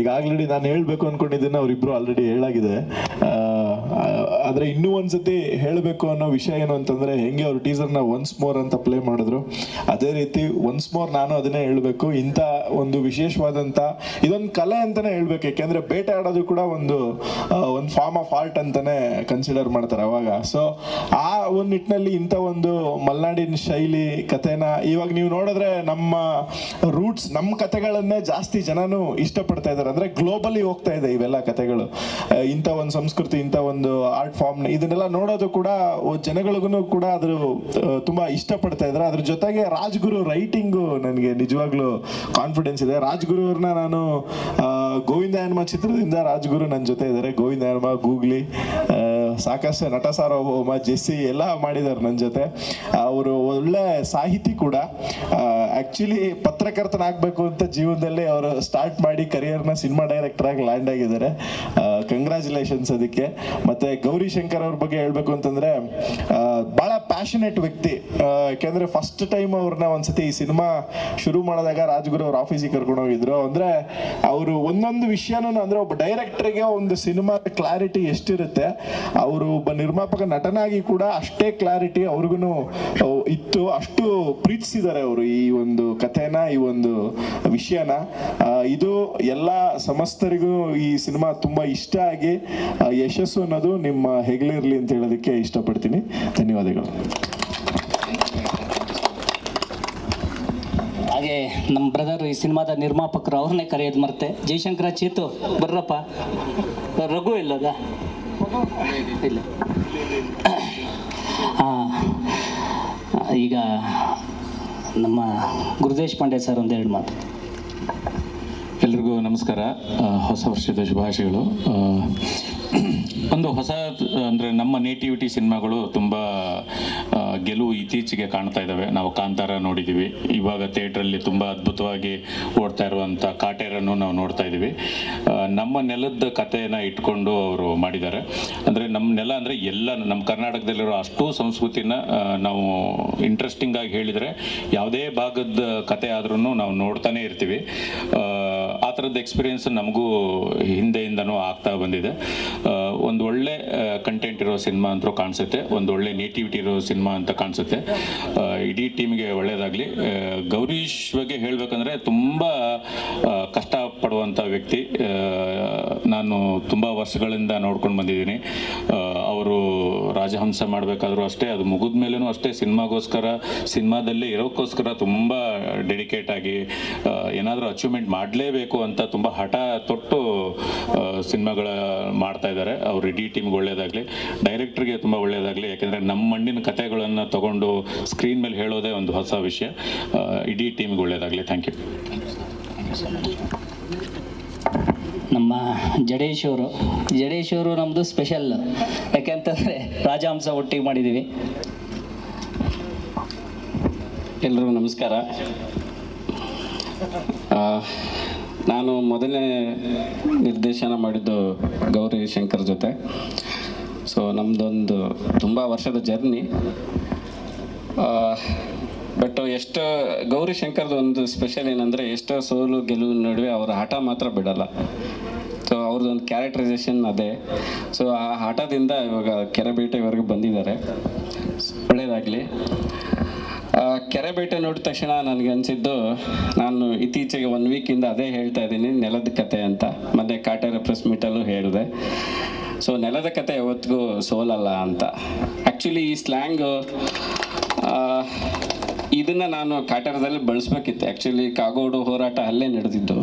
ಈಗ ಆಲ್ರೆಡಿ ನಾನು ಹೇಳ್ಬೇಕು ಅನ್ಕೊಂಡಿದ್ದನ್ನ ಅವರಿಬ್ಬರು ಆಲ್ರೆಡಿ ಹೇಳಾಗಿದೆ. ಆದ್ರೆ ಇನ್ನೂ ಒಂದ್ಸತಿ ಹೇಳಬೇಕು ಅನ್ನೋ ವಿಷಯ ಏನು ಅಂತಂದರೆ, ಹೆಂಗೆ ಅವರು ಟೀಸರ್ನ ಒನ್ಸ್ ಮೋರ್ ಅಂತ ಪ್ಲೇ ಮಾಡಿದ್ರು, ಅದೇ ರೀತಿ ಒನ್ಸ್ ಮೋರ್ ನಾನು ಅದನ್ನೇ ಹೇಳಬೇಕು. ಇಂಥ ಒಂದು ವಿಶೇಷವಾದಂಥ, ಇದೊಂದು ಕಲೆ ಅಂತಾನೆ ಹೇಳ್ಬೇಕು. ಯಾಕೆಂದರೆ ಬೇಟೆ ಆಡೋದು ಕೂಡ ಒಂದು ಒಂದು ಫಾರ್ಮ್ ಆಫ್ ಆರ್ಟ್ ಅಂತಾನೆ ಕನ್ಸಿಡರ್ ಮಾಡ್ತಾರೆ ಅವಾಗ. ಸೊ ಆ ಒಂದು ನಿಟ್ಟಿನಲ್ಲಿ ಇಂಥ ಒಂದು ಮಲೆನಾಡಿನ ಶೈಲಿ, ಕಥೆನ ಇವಾಗ ನೀವು ನೋಡಿದ್ರೆ ನಮ್ಮ ರೂಟ್ಸ್ ನಮ್ಮ ಕಥೆಗಳನ್ನೇ ಜಾಸ್ತಿ ಜನನು ಇಷ್ಟಪಡ್ತಾ ಇದ್ದಾರೆ. ಅಂದ್ರೆ ಗ್ಲೋಬಲಿ ಹೋಗ್ತಾ ಇದೆ ಇವೆಲ್ಲ ಕಥೆಗಳು. ಇಂಥ ಒಂದು ಸಂಸ್ಕೃತಿ, ಇಂಥ ಒಂದು ಆರ್ಟ್ ಫಾರ್ಮ್ ಇದನ್ನೆಲ್ಲ ನೋಡೋದು ಕೂಡ ಜನಗಳಿಗೂ ಕೂಡ ಅದ್ರ ತುಂಬಾ ಇಷ್ಟಪಡ್ತಾ ಇದ್ದಾರೆ. ಅದ್ರ ಜೊತೆಗೆ ರಾಜ್ಗುರು ರೈಟಿಂಗು ನನಗೆ ನಿಜವಾಗ್ಲೂ ಕಾನ್ಫಿಡೆನ್ಸ್ ಇದೆ. ರಾಜ್ಗುರು ಅವ್ರನ್ನ ನಾನು ಗೋವಿಂದ ಚಿತ್ರದಿಂದ ರಾಜ್ಗುರು ನನ್ನ ಜೊತೆ ಇದ್ದಾರೆ. ಗೋವಿಂದ ಹನುಮ ಗೂಗ್ಲಿ ಸಾಕಷ್ಟು ನಟ ಸಾರ್ವಭೌಮ ಜೆಸ್ಸಿ ಎಲ್ಲ ಮಾಡಿದ್ದಾರೆ ನನ್ನ ಜೊತೆ. ಅವರು ಒಳ್ಳೆ ಸಾಹಿತಿ ಕೂಡ. ಆ್ಯಕ್ಚುಲಿ ಪತ್ರಕರ್ತನಾಗಬೇಕು ಅಂತ ಜೀವನದಲ್ಲಿ ಅವರು ಸ್ಟಾರ್ಟ್ ಮಾಡಿ ಕರಿಯರ್ನ ಸಿನಿಮಾ ಡೈರೆಕ್ಟರ್ ಆಗಿ ಲ್ಯಾಂಡ್ ಆಗಿದ್ದಾರೆ. ಕಂಗ್ರ್ಯಾಚುಲೇಷನ್ಸ್ ಅದಕ್ಕೆ. ಮತ್ತೆ ಗೌರಿ ಶಂಕರ್ ಅವ್ರ ಬಗ್ಗೆ ಹೇಳ್ಬೇಕು ಅಂತಂದ್ರೆ ಭಾಳ ಪ್ಯಾಷನೆಟ್ ವ್ಯಕ್ತಿ. ಯಾಕೆಂದರೆ ಫಸ್ಟ್ ಟೈಮ್ ಅವ್ರನ್ನ ಒಂದ್ಸತಿ ಈ ಸಿನಿಮಾ ಶುರು ಮಾಡಿದಾಗ ರಾಜ್ಗುರು ಅವ್ರ ಆಫೀಸಿಗೆ ಕರ್ಕೊಂಡು ಹೋಗಿದ್ರು. ಅಂದ್ರೆ ಅವರು ಒಂದೊಂದು ವಿಷಯನೂ ಅಂದ್ರೆ ಒಬ್ಬ ಡೈರೆಕ್ಟರ್ಗೆ ಒಂದು ಸಿನಿಮಾ ಕ್ಲಾರಿಟಿ ಎಷ್ಟಿರುತ್ತೆ ಅವರು ಒಬ್ಬ ನಿರ್ಮಾಪಕ ನಟನಾಗಿ ಕೂಡ ಅಷ್ಟೇ ಕ್ಲಾರಿಟಿ ಅವ್ರಿಗೂ ಇತ್ತು. ಅಷ್ಟು ಪ್ರೀತಿಸಿದ್ದಾರೆ ಅವರು ಈ ಒಂದು ಕಥೆನ, ಈ ಒಂದು ವಿಷಯನ. ಇದು ಎಲ್ಲ ಸಮಸ್ತರಿಗೂ ಈ ಸಿನಿಮಾ ತುಂಬ ಇಷ್ಟ ಆಗಿ ಯಶಸ್ಸು ಅನ್ನೋದು ನಿಮ್ಮ ಹೆಗಲಿರಲಿ ಅಂತ ಹೇಳೋದಕ್ಕೆ ಇಷ್ಟಪಡ್ತೀನಿ. ಧನ್ಯವಾದಗಳು. ಹಾಗೆ ನಮ್ಮ ಬ್ರದರ್ ಈ ಸಿನಿಮಾದ ನಿರ್ಮಾಪಕರು ಅವ್ರನ್ನೇ ಕರೆಯೋದು ಮರ್ತೆ. ಜಯಶಂಕರ ಚೇತು, ಬರ್ರಪ್ಪ. ರಘು ಇಲ್ಲದ? ಇಲ್ಲ ಈಗ ನಮ್ಮ ಗುರುದೇಶ್ ಪಾಂಡೆ ಸರ್ ಒಂದೆರಡು ಮಾತು. ಎಲ್ರಿಗೂ ನಮಸ್ಕಾರ. ಹೊಸ ವರ್ಷದ ಶುಭಾಶಯಗಳು. ಒಂದು ಹೊಸ ಅಂದರೆ ನಮ್ಮ ನೇಟಿವಿಟಿ ಸಿನಿಮಾಗಳು ತುಂಬ ಗೆಲುವು ಇತ್ತೀಚೆಗೆ ಕಾಣ್ತಾ ಇದ್ದಾವೆ ನಾವು ಕಾಂತಾರ ನೋಡಿದ್ದೀವಿ ಇವಾಗ ಥಿಯೇಟ್ರಲ್ಲಿ ತುಂಬ ಅದ್ಭುತವಾಗಿ ಓಡ್ತಾ ಇರುವಂಥ ಕಾಟೇರನ್ನು ನಾವು ನೋಡ್ತಾ ಇದ್ದೀವಿ. ನಮ್ಮ ನೆಲದ ಕಥೆಯನ್ನು ಇಟ್ಕೊಂಡು ಅವರು ಮಾಡಿದ್ದಾರೆ. ಅಂದರೆ ನಮ್ಮ ನೆಲ ಅಂದರೆ ಎಲ್ಲ ನಮ್ಮ ಕರ್ನಾಟಕದಲ್ಲಿರೋ ಅಷ್ಟು ಸಂಸ್ಕೃತಿನ ನಾವು ಇಂಟ್ರೆಸ್ಟಿಂಗ್ ಆಗಿ ಹೇಳಿದರೆ ಯಾವುದೇ ಭಾಗದ ಕತೆ ಆದ್ರೂ ನಾವು ನೋಡ್ತಾನೆ ಇರ್ತೀವಿ. ಆ, ಥರದ ಎಕ್ಸ್ಪೀರಿಯನ್ಸ್ ನಮಗೂ ಹಿಂದೆಯಿಂದನೂ ಆಗ್ತಾ ಬಂದಿದೆ. ಒಳ್ಳೆ ಕಂಟೆಂಟ್ ಇರೋ ಸಿನಿಮಾ ಅಂತೂ ಕಾಣಿಸುತ್ತೆ. ಒಂದು ಒಳ್ಳೆ ನೇಟಿವಿಟಿ ಇರೋ ಸಿನಿಮಾ ಅಂತ ಕಾಣಿಸುತ್ತೆ. ಇಡೀ ಟೀಮ್ಗೆ ಒಳ್ಳೆಯದಾಗಲಿ ಗೌರೀಶ್ ಬಗ್ಗೆ ಹೇಳಬೇಕಂದ್ರೆ ತುಂಬ ಕಷ್ಟ ಕಷ್ಟಪಡುವಂಥ ವ್ಯಕ್ತಿ. ನಾನು ತುಂಬ ವರ್ಷಗಳಿಂದ ನೋಡ್ಕೊಂಡು ಬಂದಿದ್ದೀನಿ. ಅವರು ರಾಜಹಂಸ ಮಾಡಬೇಕಾದ್ರೂ ಅಷ್ಟೇ, ಅದು ಮುಗಿದ ಮೇಲೂ ಅಷ್ಟೇ, ಸಿನಿಮಾಗೋಸ್ಕರ, ಸಿನಿಮಾದಲ್ಲೇ ಇರೋಕ್ಕೋಸ್ಕರ ತುಂಬ ಡೆಡಿಕೇಟ್ ಆಗಿ ಏನಾದರೂ ಅಚೀವ್ಮೆಂಟ್ ಮಾಡಲೇಬೇಕು ಅಂತ ತುಂಬ ಹಠ ತೊಟ್ಟು ಸಿನಿಮಾಗಳ ಮಾಡ್ತಾ ಇದ್ದಾರೆ. ಅವ್ರ ಇಡೀ ಟೀಮ್ಗೆ ಒಳ್ಳೆಯದಾಗಲಿ ಡೈರೆಕ್ಟ್ರಿಗೆ ತುಂಬ ಒಳ್ಳೆಯದಾಗಲಿ ಯಾಕೆಂದರೆ ನಮ್ಮ ಮಣ್ಣಿನ ಕಥೆಗಳನ್ನು ತಗೊಂಡು ಸ್ಕ್ರೀನ್ ಮೇಲೆ ಹೇಳೋದೇ ಒಂದು ಹೊಸ ವಿಷಯ. ಇಡೀ ಟೀಮ್ಗೆ ಒಳ್ಳೆಯದಾಗಲಿ ಥ್ಯಾಂಕ್ ಯು. ನಮ್ಮ ಜಡೇಶ್ ಅವರು ಜಡೇಶ್ ನಮ್ಮದು ಸ್ಪೆಷಲ್ ಯಾಕೆಂತಂದರೆ ರಾಜಹಂಸ ಒಟ್ಟಿಗೆ ಮಾಡಿದ್ದೀವಿ ಎಲ್ರಿಗೂ ನಮಸ್ಕಾರ. ನಾನು ಮೊದಲನೇ ನಿರ್ದೇಶನ ಮಾಡಿದ್ದು ಗೌರಿ ಶಂಕರ್ ಜೊತೆ. ಸೊ ನಮ್ಮದೊಂದು ತುಂಬ ವರ್ಷದ ಜರ್ನಿ ಬಟ್ ಎಷ್ಟು ಗೌರಿ ಶಂಕರ್ದು ಒಂದು ಸ್ಪೆಷಲ್ ಏನಂದರೆ ಎಷ್ಟೋ ಸೋಲು ಗೆಲುವು ನಡುವೆ ಅವರ ಹಠ ಮಾತ್ರ ಬಿಡಲ್ಲ. ಸೊ ಅವ್ರದ್ದೊಂದು ಕ್ಯಾರೆಕ್ಟರೈಸೇಷನ್ ಅದೇ. ಸೊ ಆ ಹಠದಿಂದ ಇವಾಗ ಕೆರೆಬೇಟೆವರೆಗೂ ಬಂದಿದ್ದಾರೆ. ಒಳ್ಳೆಯದಾಗಲಿ ಕೆರೆಬೇಟೆ ಕೆರೆ ಬೇಟೆ ನೋಡಿದ ತಕ್ಷಣ ನನಗೆ ಅನಿಸಿದ್ದು ನಾನು ಇತ್ತೀಚೆಗೆ ಒನ್ ವೀಕಿಂದ ಅದೇ ಹೇಳ್ತಾ ಇದ್ದೀನಿ, ನೆಲದ ಕತೆ ಅಂತ. ಮತ್ತೆ ಕಾಟೇರ ಪ್ರೆಸ್ ಮೀಟಲ್ಲೂ ಹೇಳಿದೆ. ಸೊ ನೆಲದ ಕತೆ ಯಾವತ್ತಿಗೂ ಸೋಲಲ್ಲ ಅಂತ. ಆ್ಯಕ್ಚುಲಿ ಈ ಸ್ಲ್ಯಾಂಗು ಇದನ್ನು ನಾನು ಕಾಟಾರದಲ್ಲಿ ಬಳಸ್ಬೇಕಿತ್ತು. ಆ್ಯಕ್ಚುಲಿ ಕಾಗೋಡು ಹೋರಾಟ ಅಲ್ಲೇ ನಡೆದಿದ್ದು.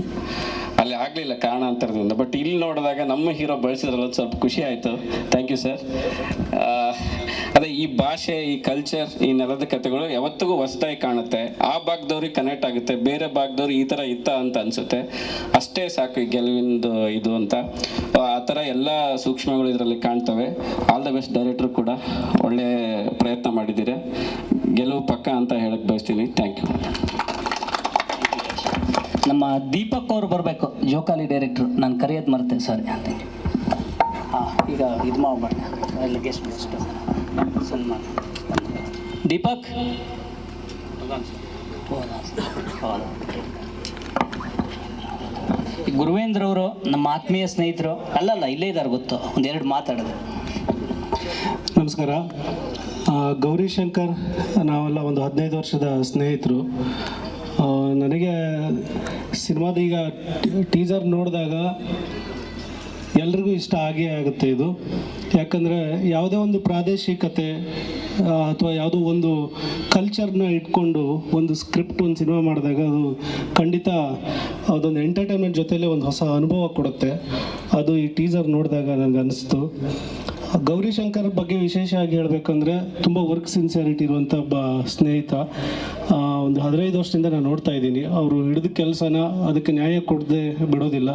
ಅಲ್ಲಿ ಆಗಲಿಲ್ಲ ಕಾರಣಾಂತರದಿಂದ ಬಟ್ ಇಲ್ಲಿ ನೋಡಿದಾಗ ನಮ್ಮ ಹೀರೋ ಬಳಸಿದ್ರಲ್ಲ ಸ್ವಲ್ಪ ಖುಷಿ ಆಯಿತು. ಥ್ಯಾಂಕ್ ಯು ಸರ್ ಅದೇ ಈ ಭಾಷೆ, ಈ ಕಲ್ಚರ್ ಈ ನೆಲದ ಕಥೆಗಳು ಯಾವತ್ತಿಗೂ ಹೊಸದಾಗಿ ಕಾಣುತ್ತೆ. ಆ ಭಾಗದವ್ರಿಗೆ ಕನೆಕ್ಟ್ ಆಗುತ್ತೆ. ಬೇರೆ ಭಾಗದವ್ರು ಈ ಥರ ಇತ್ತ ಅಂತ ಅನಿಸುತ್ತೆ. ಅಷ್ಟೇ ಸಾಕು ಈ ಗೆಲುವಿಂದು ಇದು ಅಂತ. ಆ ಥರ ಎಲ್ಲ ಸೂಕ್ಷ್ಮಗಳು ಇದರಲ್ಲಿ ಕಾಣ್ತವೆ. ಆಲ್ ದ ಬೆಸ್ಟ್ ಡೈರೆಕ್ಟ್ರು ಕೂಡ ಒಳ್ಳೆ ಪ್ರಯತ್ನ ಮಾಡಿದ್ದೀರಾ. ಗೆಲುವು ಪಕ್ಕ ಅಂತ ಹೇಳಕ್ಕೆ ಬಯಸ್ತೀನಿ. ಥ್ಯಾಂಕ್ ಯು ನಮ್ಮ ದೀಪಕ್ ಅವರು ಬರಬೇಕು, ಜೋಕಾಲಿ ಡೈರೆಕ್ಟ್ರು ನಾನು ಕರೆಯೋದು ಮರ್ತೆ ಸಾರಿ ಹಾಂ, ಈಗ ಇದು ಮಾಡ್ಬಾರ್ದು. Guest guest Deepak? ಗುರುವೇಂದ್ರ ಅವರು, ನಮ್ಮ ಆತ್ಮೀಯ ಸ್ನೇಹಿತರು ಅಲ್ಲಲ್ಲ ಇಲ್ಲೇ ಇದ್ದಾರೆ ಗೊತ್ತು ಒಂದೆರಡು ಮಾತಾಡಿದ್ರು ನಮಸ್ಕಾರ. ಗೌರಿಶಂಕರ್ ಗೌರಿ ಶಂಕರ್, ನಾವೆಲ್ಲ ಒಂದು ಹದಿನೈದು ವರ್ಷದ ಸ್ನೇಹಿತರು. ನನಗೆ ಸಿನಿಮಾದ ಈಗ ಟೀಸರ್ ನೋಡಿದಾಗ ಎಲ್ರಿಗೂ ಇಷ್ಟ ಆಗೇ ಆಗುತ್ತೆ ಇದು. ಯಾಕಂದರೆ ಯಾವುದೇ ಒಂದು ಪ್ರಾದೇಶಿಕತೆ ಅಥವಾ ಯಾವುದೋ ಒಂದು ಕಲ್ಚರ್ನ ಇಟ್ಕೊಂಡು ಒಂದು ಸ್ಕ್ರಿಪ್ಟ್ ಒಂದು ಸಿನಿಮಾ ಮಾಡಿದಾಗ ಅದು ಖಂಡಿತ ಅದೊಂದು ಎಂಟರ್ಟೈನ್ಮೆಂಟ್ ಜೊತೆಯಲ್ಲೇ ಒಂದು ಹೊಸ ಅನುಭವ ಕೊಡುತ್ತೆ. ಅದು ಈ ಟೀಸರ್ ನೋಡಿದಾಗ ನನಗೆ ಅನಿಸ್ತು. ಗೌರಿ ಶಂಕರ್ ಬಗ್ಗೆ ವಿಶೇಷವಾಗಿ ಹೇಳಬೇಕಂದ್ರೆ ತುಂಬ ವರ್ಕ್ ಸಿನ್ಸಿಯಾರಿಟಿ ಇರುವಂಥ ಒಬ್ಬ ಸ್ನೇಹಿತ. ಒಂದು ಹದಿನೈದು ವರ್ಷದಿಂದ ನಾನು ನೋಡ್ತಾ ಇದ್ದೀನಿ. ಅವರು ಹಿಡಿದ ಕೆಲಸನ ಅದಕ್ಕೆ ನ್ಯಾಯ ಕೊಡದೆ ಬಿಡೋದಿಲ್ಲ.